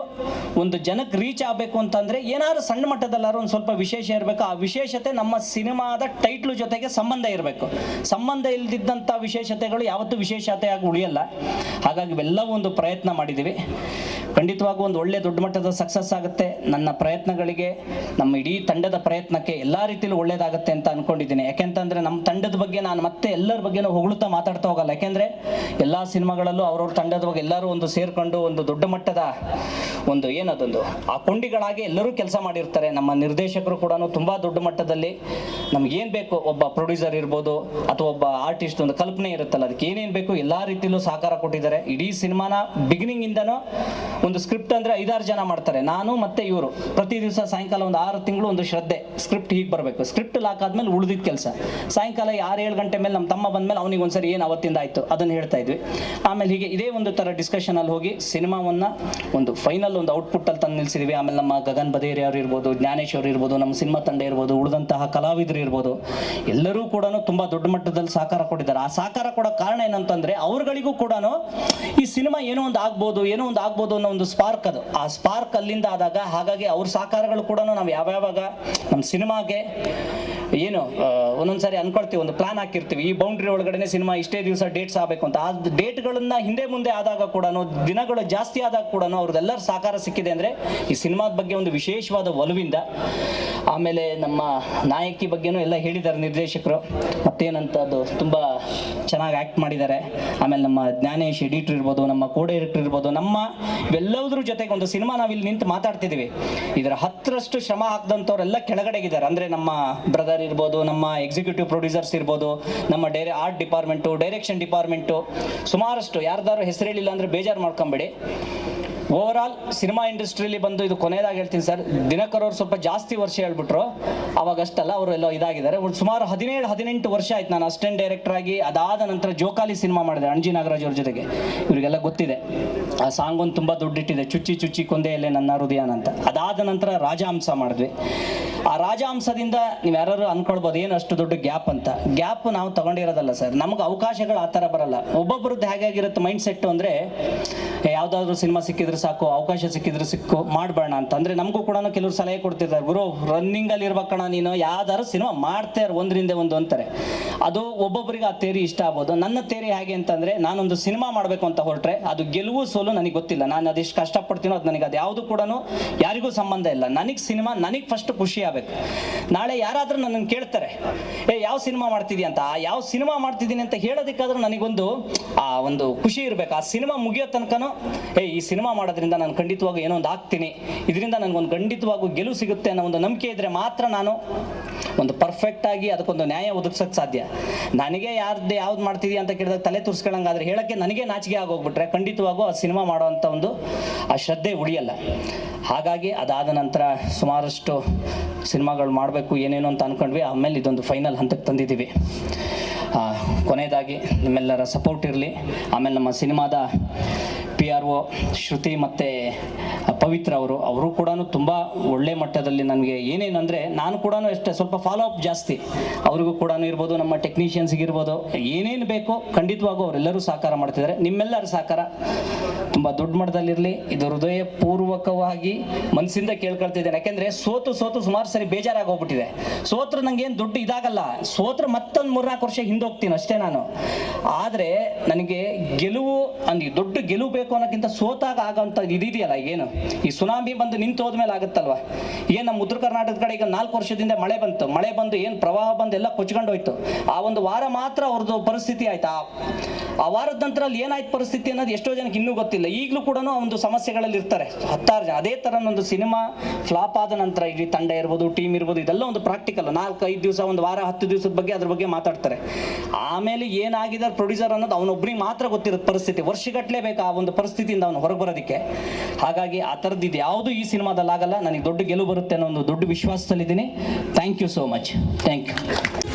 ಒಂದು ಜನಕ್ಕೆ ರೀಚ್ ಆಗಬೇಕು ಅಂತಂದ್ರೆ ಏನಾದ್ರು ಸಣ್ಣ ಮಟ್ಟದಲ್ಲಾರು ಒಂದು ಸ್ವಲ್ಪ ವಿಶೇಷ ಇರಬೇಕು. ಆ ವಿಶೇಷತೆ ನಮ್ಮ ಸಿನಿಮಾದ ಟೈಟ್ಲು ಜೊತೆಗೆ ಸಂಬಂಧ ಇರಬೇಕು. ಸಂಬಂಧ ಇಲ್ದಿದ್ದಂಥ ವಿಶೇಷತೆಗಳು ಯಾವತ್ತೂ ವಿಶೇಷತೆಯಾಗಿ ಉಳಿಯಲ್ಲ. ಹಾಗಾಗಿ ಇವೆಲ್ಲವೂ ಒಂದು ಪ್ರಯತ್ನ ಮಾಡಿದ್ದೀವಿ. ಖಂಡಿತವಾಗೂ ಒಂದು ಒಳ್ಳೆ ದೊಡ್ಡ ಮಟ್ಟದ ಸಕ್ಸಸ್ ಆಗುತ್ತೆ. ನನ್ನ ಪ್ರಯತ್ನಗಳಿಗೆ, ನಮ್ಮ ಇಡೀ ತಂಡದ ಪ್ರಯತ್ನಕ್ಕೆ ಎಲ್ಲ ರೀತಿಯಲ್ಲೂ ಒಳ್ಳೇದಾಗುತ್ತೆ ಅಂತ ಅನ್ಕೊಂಡಿದ್ದೀನಿ. ಯಾಕೆಂತಂದ್ರೆ ನಮ್ಮ ತಂಡದ ಬಗ್ಗೆ ನಾನು ಮತ್ತೆ ಎಲ್ಲರ ಬಗ್ಗೆನೂ ಹೊಗಳುತ್ತಾ ಮಾತಾಡ್ತಾ ಹೋಗಲ್ಲ. ಯಾಕೆಂದ್ರೆ ಎಲ್ಲ ಸಿನಿಮಾಗಳಲ್ಲೂ ಅವ್ರವ್ರ ತಂಡದ ಬಗ್ಗೆ ಎಲ್ಲರೂ ಒಂದು ಸೇರ್ಕೊಂಡು ಒಂದು ದೊಡ್ಡ ಮಟ್ಟದ ಒಂದು ಏನದೊಂದು ಆ ಕೊಂಡಿಗಳಾಗಿ ಎಲ್ಲರೂ ಕೆಲಸ ಮಾಡಿರ್ತಾರೆ. ನಮ್ಮ ನಿರ್ದೇಶಕರು ಕೂಡ ತುಂಬಾ ದೊಡ್ಡ ಮಟ್ಟದಲ್ಲಿ ನಮ್ಗೆ ಏನ್ ಬೇಕು? ಒಬ್ಬ ಪ್ರೊಡ್ಯೂಸರ್ ಇರ್ಬೋದು ಅಥವಾ ಒಬ್ಬ ಆರ್ಟಿಸ್ಟ್ ಒಂದು ಕಲ್ಪನೆ ಇರುತ್ತಲ್ಲ. ಅದಕ್ಕೆ ಏನೇನ್ ಬೇಕು? ಎಲ್ಲಾ ರೀತಿಯಲ್ಲೂ ಸಹಕಾರ ಕೊಟ್ಟಿದ್ದಾರೆ. ಇಡೀ ಸಿನಿಮಾನ ಬಿಗಿನಿಂಗ್ ಇಂದನೂ ಒಂದು ಸ್ಕ್ರಿಪ್ಟ್ ಅಂದ್ರೆ ಐದಾರು ಜನ ಮಾಡ್ತಾರೆ. ನಾನು ಮತ್ತೆ ಇವರು. ಪ್ರತಿ ದಿವಸ ಸಾಯಂಕಾಲ ಒಂದು ಆರು ತಿಂಗಳು ಒಂದು ಶ್ರದ್ಧೆ. ಸ್ಕ್ರಿಪ್ಟ್ ಹೀಗೆ ಬರಬೇಕು. ಸ್ಕ್ರಿಪ್ಟ್ ಲಾಕ್ ಆದ್ಮೇಲೆ ಉಳಿದಿದ್ದ ಕೆಲಸ. ಸಾಯಂಕಾಲ ಆರು ಏಳು ಗಂಟೆ ಮೇಲೆ ನಮ್ಮ ತಮ್ಮ ಬಂದ ಮೇಲೆ ಅವನಿಗೆ ಒಂದ್ಸರಿ ಏನು ಅವತ್ತಿಂದ ಆಯ್ತು ಅದನ್ನು ಹೇಳ್ತಾ ಇದ್ವಿ. ಆಮೇಲೆ ಹೀಗೆ ಇದೇ ಒಂದು ಥರ ಡಿಸ್ಕಷನ್ ಅಲ್ಲಿ ಹೋಗಿ ಸಿನಿಮಾವನ್ನ ಒಂದು ಫೈನಲ್ ಒಂದು ಔಟ್ಪುಟ್ ಅಲ್ಲಿ ತಂದು ನಿಲ್ಸಿದ್ವಿ. ಆಮೇಲೆ ನಮ್ಮ ಗಗನ್ ಬದೇರಿ ಅವರು ಇರ್ಬೋದು, ಜ್ಞಾನೇಶ್ ಅವರು ಇರ್ಬೋದು, ನಮ್ಮ ಸಿನಿಮಾ ತಂಡ ಇರ್ಬೋದು, ಉಳಿದಂತಹ ಕಲಾವಿದರು ಇರ್ಬೋದು. ಎಲ್ಲರೂ ಕೂಡ ತುಂಬಾ ದೊಡ್ಡ ಮಟ್ಟದಲ್ಲಿ ಸಹಕಾರ ಕೊಟ್ಟಿದ್ದಾರೆ. ಆ ಸಹಕಾರ ಕೊಡೋ ಕಾರಣ ಏನಂತಂದ್ರೆ ಅವ್ರಗಳಿಗೂ ಕೂಡ ಈ ಸಿನಿಮಾ ಏನೋ ಒಂದು ಆಗ್ಬೋದು, ಏನೋ ಒಂದು ಆಗ್ಬೋದು ಅನ್ನೋ ಒಂದು ಸ್ಪಾರ್ಕ್ ಅದು. ಆ ಸ್ಪಾರ್ಕ್ ಅಲ್ಲಿಂದ ಆದಾಗ ಹಾಗಾಗಿ ಅವ್ರ ಸಹಕಾರಗಳು ಕೂಡ ನಾವು ಯಾವ್ಯಾವಾಗ ನಮ್ಮ ಸಿನಿಮಾಗೆ ಏನು ಒಂದೊಂದ್ಸರಿ ಅನ್ಕೊಳ್ತೀವಿ, ಒಂದು ಪ್ಲಾನ್ ಹಾಕಿರ್ತೀವಿ. ಈ ಬೌಂಡ್ರಿ ಒಳಗಡೆ ಸಿನಿಮಾ ಇಷ್ಟೇ ದಿವಸ ಡೇಟ್ಸ್ ಆಗಬೇಕು ಅಂತ. ಆ ಡೇಟ್ಗಳನ್ನ ಹಿಂದೆ ಮುಂದೆ ಆದಾಗ ಕೂಡ ದಿನಗಳು ಜಾಸ್ತಿ ಆದಾಗ ಕೂಡ ಅವ್ರದ್ದೆಲ್ಲರ ಸಹಕಾರ ಸಿಕ್ಕಿದೆ ಅಂದ್ರೆ ಈ ಸಿನಿಮಾದ ಬಗ್ಗೆ ಒಂದು ವಿಶೇಷವಾದ ಒಲವಿಂದ, ಆಮೇಲೆ ನಮ್ಮ ನಾಯಕಿ ಬಗ್ಗೆನೂ ಎಲ್ಲ ಹೇಳಿದ್ದಾರೆ ನಿರ್ದೇಶಕರು. ಮತ್ತೇನಂತದ್ದು, ತುಂಬ ಚೆನ್ನಾಗಿ ಆ್ಯಕ್ಟ್ ಮಾಡಿದ್ದಾರೆ. ಆಮೇಲೆ ನಮ್ಮ ಜ್ಞಾನೇಶ್ ಎಡಿಟರ್ ಇರ್ಬೋದು, ನಮ್ಮ ಕೋ ಡೈರೆಕ್ಟರ್ ಇರ್ಬೋದು, ನಮ್ಮ ಎಲ್ಲದ್ರ ಜೊತೆಗೆ ಒಂದು ಸಿನಿಮಾ ನಾವಿಲ್ಲಿ ನಿಂತು ಮಾತಾಡ್ತಿದ್ದೀವಿ. ಇದರ ಹತ್ತರಷ್ಟು ಶ್ರಮ ಹಾಕಿದಂಥವ್ರೆಲ್ಲ ಕೆಳಗಡೆಗಿದ್ದಾರೆ. ಅಂದರೆ ನಮ್ಮ ಬ್ರದರ್ ಇರ್ಬೋದು, ನಮ್ಮ ಎಕ್ಸಿಕ್ಯೂಟಿವ್ ಪ್ರೊಡ್ಯೂಸರ್ಸ್ ಇರ್ಬೋದು, ನಮ್ಮ ಡೈರೆ ಆರ್ಟ್ ಡಿಪಾರ್ಟ್ಮೆಂಟು ಡೈರೆಕ್ಷನ್ ಡಿಪಾರ್ಟ್ಮೆಂಟು ಸುಮಾರಷ್ಟು. ಯಾರ್ದಾರು ಹೆಸರು ಹೇಳಿಲ್ಲ ಅಂದರೆ ಬೇಜಾರು ಮಾಡ್ಕೊಂಬೇಡಿ. ಓವರ್ ಆಲ್ ಸಿನಿಮಾ ಇಂಡಸ್ಟ್ರಿಲಿ ಬಂದು ಇದು ಕೊನೆಯದಾಗಿ ಹೇಳ್ತೀನಿ ಸರ್. ದಿನಕರ್ ಅವ್ರು ಸ್ವಲ್ಪ ಜಾಸ್ತಿ ವರ್ಷ ಹೇಳ್ಬಿಟ್ರು. ಅವಾಗ ಅಷ್ಟಲ್ಲ, ಅವರು ಎಲ್ಲ ಇದಾಗಿದ್ದಾರೆ. ಸುಮಾರು ಹದಿನೇಳು, ಹದಿನೆಂಟು ವರ್ಷ ಆಯ್ತು ನಾನು ಅಸಿಸ್ಟೆಂಟ್ ಡೈರೆಕ್ಟರ್ ಆಗಿ. ಅದಾದ ನಂತರ ಜೋಕಾಲಿ ಸಿನಿಮಾ ಮಾಡಿದೆ ಅಣಜಿ ನಾಗರಾಜ್ ಅವ್ರ ಜೊತೆಗೆ. ಇವರಿಗೆಲ್ಲ ಗೊತ್ತಿದೆ. ಆ ಸಾಂಗ್ ಒಂದು ತುಂಬ ದುಡ್ಡಿಟ್ಟಿದೆ. ಚುಚ್ಚಿ ಚುಚ್ಚಿ ಕೊಂದೆಯಲ್ಲೇ ನನ್ನ ಹೃದಯನ ಅಂತ. ಅದಾದ ನಂತರ ರಾಜಹಂಸ ಮಾಡಿದ್ವಿ. ಆ ರಾಜಹಂಸದಿಂದ ನೀವು ಯಾರು ಅನ್ಕೊಳ್ಬೋದು, ಏನು ಅಷ್ಟು ದೊಡ್ಡ ಗ್ಯಾಪ್ ಅಂತ. ಗ್ಯಾಪ್ ನಾವು ತಗೊಂಡಿರೋದಲ್ಲ ಸರ್. ನಮ್ಗೆ ಅವಕಾಶಗಳು ಆ ಥರ ಬರಲ್ಲ. ಒಬ್ಬೊಬ್ಬರದ್ದು ಹೇಗಾಗಿರುತ್ತೆ ಮೈಂಡ್ ಸೆಟ್ ಅಂದರೆ, ಯಾವುದಾದ್ರೂ ಸಿನಿಮಾ ಸಿಕ್ಕಿದ್ರೆ ಸಾಕು, ಅವಕಾಶ ಸಿಕ್ಕಿದ್ರೆ ಸಿಕ್ಕು ಮಾಡಬೇಡ ಅಂತ ಅಂದರೆ ನಮಗೂ ಕೂಡ ಕೆಲವರು ಸಲಹೆ ಕೊಡ್ತಿರ್ತಾರೆ. ಗುರು ರನ್ನಿಂಗಲ್ಲಿ ಇರ್ಬೇಕಣ್ಣ ನೀನು, ಯಾವ್ದಾದ್ರು ಸಿನಿಮಾ ಮಾಡ್ತಾ ಇರು ಒಂದರಿಂದ ಒಂದು ಅಂತಾರೆ. ಅದು ಒಬ್ಬೊಬ್ಬರಿಗೆ ಆ ತೇರಿ ಇಷ್ಟ ಆಗ್ಬೋದು. ನನ್ನ ತೇರಿ ಹೇಗೆ ಅಂತಂದರೆ, ನಾನೊಂದು ಸಿನಿಮಾ ಮಾಡಬೇಕು ಅಂತ ಹೊರಟ್ರೆ, ಅದು ಗೆಲುವು ಸೋಲು ನನಗೆ ಗೊತ್ತಿಲ್ಲ. ನಾನು ಅದೆಷ್ಟು ಕಷ್ಟಪಡ್ತೀನೋ ಅದು ನನಗೆ ಅದು ಯಾವುದು ಕೂಡ ಯಾರಿಗೂ ಸಂಬಂಧ ಇಲ್ಲ. ನನಗೆ ಸಿನಿಮಾ, ನನಗೆ ಫಸ್ಟ್ ಖುಷಿ ಆಗಬೇಕು. ನಾಳೆ ಯಾರಾದರೂ ನನ್ನನ್ನು ಕೇಳ್ತಾರೆ, ಏ, ಯಾವ ಸಿನಿಮಾ ಮಾಡ್ತಿದ್ಯಾ ಅಂತ? ಆ ಯಾವ ಸಿನಿಮಾ ಮಾಡ್ತಿದ್ದೀನಿ ಅಂತ ಹೇಳೋದಕ್ಕಾದ್ರೂ ನನಗೊಂದು, ಆ ಒಂದು ಖುಷಿ ಇರಬೇಕು. ಆ ಸಿನಿಮಾ ಮುಗಿಯೋ ತನಕನೂ, ಏ, ಈ ಸಿನಿಮಾ ಮಾಡೋ ಮಾಡೋದ್ರಿಂದ ನಾನು ಖಂಡಿತವಾಗೂ ಏನೋ ಒಂದು ಆಗ್ತೀನಿ. ಇದರಿಂದ ನನಗೊಂದು ಖಂಡಿತವಾಗೂ ಗೆಲುವು ಸಿಗುತ್ತೆ ಅನ್ನೋ ಒಂದು ನಂಬಿಕೆ ಇದ್ದರೆ ಮಾತ್ರ ನಾನು ಒಂದು ಪರ್ಫೆಕ್ಟಾಗಿ ಅದಕ್ಕೊಂದು ನ್ಯಾಯ ಒದಗಿಸೋಕ್ಕೆ ಸಾಧ್ಯ. ನನಗೆ ಯಾರ್ದು ಯಾವ್ದು ಮಾಡ್ತೀವಿ ಅಂತ ಕೇಳಿದಾಗ ತಲೆ ತುರ್ಸ್ಕೊಳ್ಳಂಗಾದ್ರೆ ಹೇಳೋಕ್ಕೆ ನನಗೆ ನಾಚಿಕೆ ಆಗೋಗ್ಬಿಟ್ರೆ ಖಂಡಿತವಾಗೂ ಆ ಸಿನಿಮಾ ಮಾಡೋವಂಥ ಒಂದು ಆ ಶ್ರದ್ಧೆ ಉಳಿಯಲ್ಲ. ಹಾಗಾಗಿ ಅದಾದ ನಂತರ ಸುಮಾರಷ್ಟು ಸಿನಿಮಾಗಳು ಮಾಡಬೇಕು ಏನೇನು ಅಂತ ಅಂದ್ಕೊಂಡ್ವಿ ಆಮೇಲೆ ಇದೊಂದು ಫೈನಲ್ ಹಂತಕ್ಕೆ ತಂದಿದ್ದೀವಿ. ಕೊನೆಯದಾಗಿ ನಿಮ್ಮೆಲ್ಲರ ಸಪೋರ್ಟ್ ಇರಲಿ. ಆಮೇಲೆ ನಮ್ಮ ಸಿನಿಮಾದ ಪಿ ಆರ್ ಒ ಶ್ರುತಿ ಮತ್ತು ಪವಿತ್ರ ಅವರು ಅವರು ಕೂಡ ತುಂಬ ಒಳ್ಳೆ ಮಟ್ಟದಲ್ಲಿ ನನಗೆ ಏನೇನಂದರೆ ನಾನು ಕೂಡ ಅಷ್ಟೇ, ಸ್ವಲ್ಪ ಫಾಲೋ ಅಪ್ ಜಾಸ್ತಿ. ಅವ್ರಿಗೂ ಕೂಡ ಇರ್ಬೋದು, ನಮ್ಮ ಟೆಕ್ನಿಷಿಯನ್ಸ್ಗೆ ಇರ್ಬೋದು ಏನೇನು ಬೇಕೋ ಖಂಡಿತವಾಗೂ ಅವರೆಲ್ಲರೂ ಸಹಕಾರ ಮಾಡ್ತಿದ್ದಾರೆ. ನಿಮ್ಮೆಲ್ಲರ ಸಹಕಾರ ತುಂಬ ದೊಡ್ಡ ಮಟ್ಟದಲ್ಲಿರಲಿ. ಇದು ಹೃದಯಪೂರ್ವಕವಾಗಿ ಮನಸ್ಸಿಂದ ಕೇಳ್ಕೊಳ್ತಿದ್ದೇನೆ ಯಾಕೆಂದರೆ ಸೋತು ಸೋತು ಸುಮಾರು ಸರಿ ಬೇಜಾರಾಗಿ ಹೋಗ್ಬಿಟ್ಟಿದೆ ಸೋತ್ರ ನಂಗೇನು ದುಡ್ಡು ಇದಾಗಲ್ಲ. ಸೋತ್ರ ಮತ್ತೊಂದು ಮೂರ್ನಾಲ್ಕು ವರ್ಷ ಹಿಂದೋಗ್ತೀನಿ ಅಷ್ಟೇ ನಾನು. ಆದರೆ, ನನಗೆ ಗೆಲುವು, ಅಂದ್ರೆ ದೊಡ್ಡ ಗೆಲುವು ಬೇಕು ಅನ್ನೋಕ್ಕಿಂತ ಸೋತಾಗ ಆಗೋಂಥ ಇದಿದೆಯಲ್ಲ ಏನು? ಈ ಸುನಾಮಿ ಬಂದು ನಿಂತು ಹೋದ್ಮೇಲೆ ಆಗುತ್ತಲ್ವ? ಏನು ನಮ್ಮ ಉತ್ತರ ಕರ್ನಾಟಕದ ಕಡೆ ಈಗ ನಾಲ್ಕು ವರ್ಷದಿಂದ ಮಳೆ ಬಂತು. ಮಳೆ ಬಂದು ಏನು ಪ್ರವಾಹ ಬಂದು ಎಲ್ಲ ಕೊಚ್ಕೊಂಡು ಹೋಯ್ತು. ಆ ಒಂದು ವಾರ ಮಾತ್ರ ಅವ್ರದ್ದು ಪರಿಸ್ಥಿತಿ ಆಯ್ತಾ? ಆ ವಾರದ ನಂತರ ಅಲ್ಲಿ ಏನಾಯ್ತು ಪರಿಸ್ಥಿತಿ ಅನ್ನೋದು ಎಷ್ಟೋ ಜನಕ್ಕೆ ಇನ್ನೂ ಗೊತ್ತಿಲ್ಲ. ಈಗಲೂ ಕೂಡ ಒಂದು ಸಮಸ್ಯೆಗಳಲ್ಲಿ ಇರ್ತಾರೆ. ಹತ್ತಾರು ಜನ. ಅದೇ ಥರ ಒಂದು ಸಿನಿಮಾ ಫ್ಲಾಪ್ ಆದ ನಂತರ ಇಡೀ ತಂಡ ಇರ್ಬೋದು, ಟೀಮ್ ಇರ್ಬೋದು, ಇದೆಲ್ಲ ಒಂದು ಪ್ರಾಕ್ಟಿಕಲ್ ನಾಲ್ಕು, ಐದು ದಿವಸ, ಒಂದು ವಾರ, ಹತ್ತು ದಿವಸದ ಬಗ್ಗೆ ಅದ್ರ ಬಗ್ಗೆ ಮಾತಾಡ್ತಾರೆ. ಆಮೇಲೆ ಏನಾಗಿದ್ದಾರೆ ಪ್ರೊಡ್ಯೂಸರ್ ಅನ್ನೋದು ಅವನೊಬ್ಬರಿಗೆ ಮಾತ್ರ ಗೊತ್ತಿರೋದು ಪರಿಸ್ಥಿತಿ. ವರ್ಷಗಟ್ಟಲೆ ಬೇಕು ಆ ಒಂದು ಪರಿಸ್ಥಿತಿಯಿಂದ ಅವನು ಹೊರಗೆ ಬರೋದಕ್ಕೆ. ಹಾಗಾಗಿ ಆ ಥರದ್ದು ಇದು ಯಾವುದು ಈ ಸಿನಿಮಾದಲ್ಲಿ ಆಗಲ್ಲ ನನಗೆ ದೊಡ್ಡ ಗೆಲುವು ಬರುತ್ತೆ ಅನ್ನೋ ಒಂದು ದೊಡ್ಡ ವಿಶ್ವಾಸದಲ್ಲಿದ್ದೀನಿ. Thank you so much thank you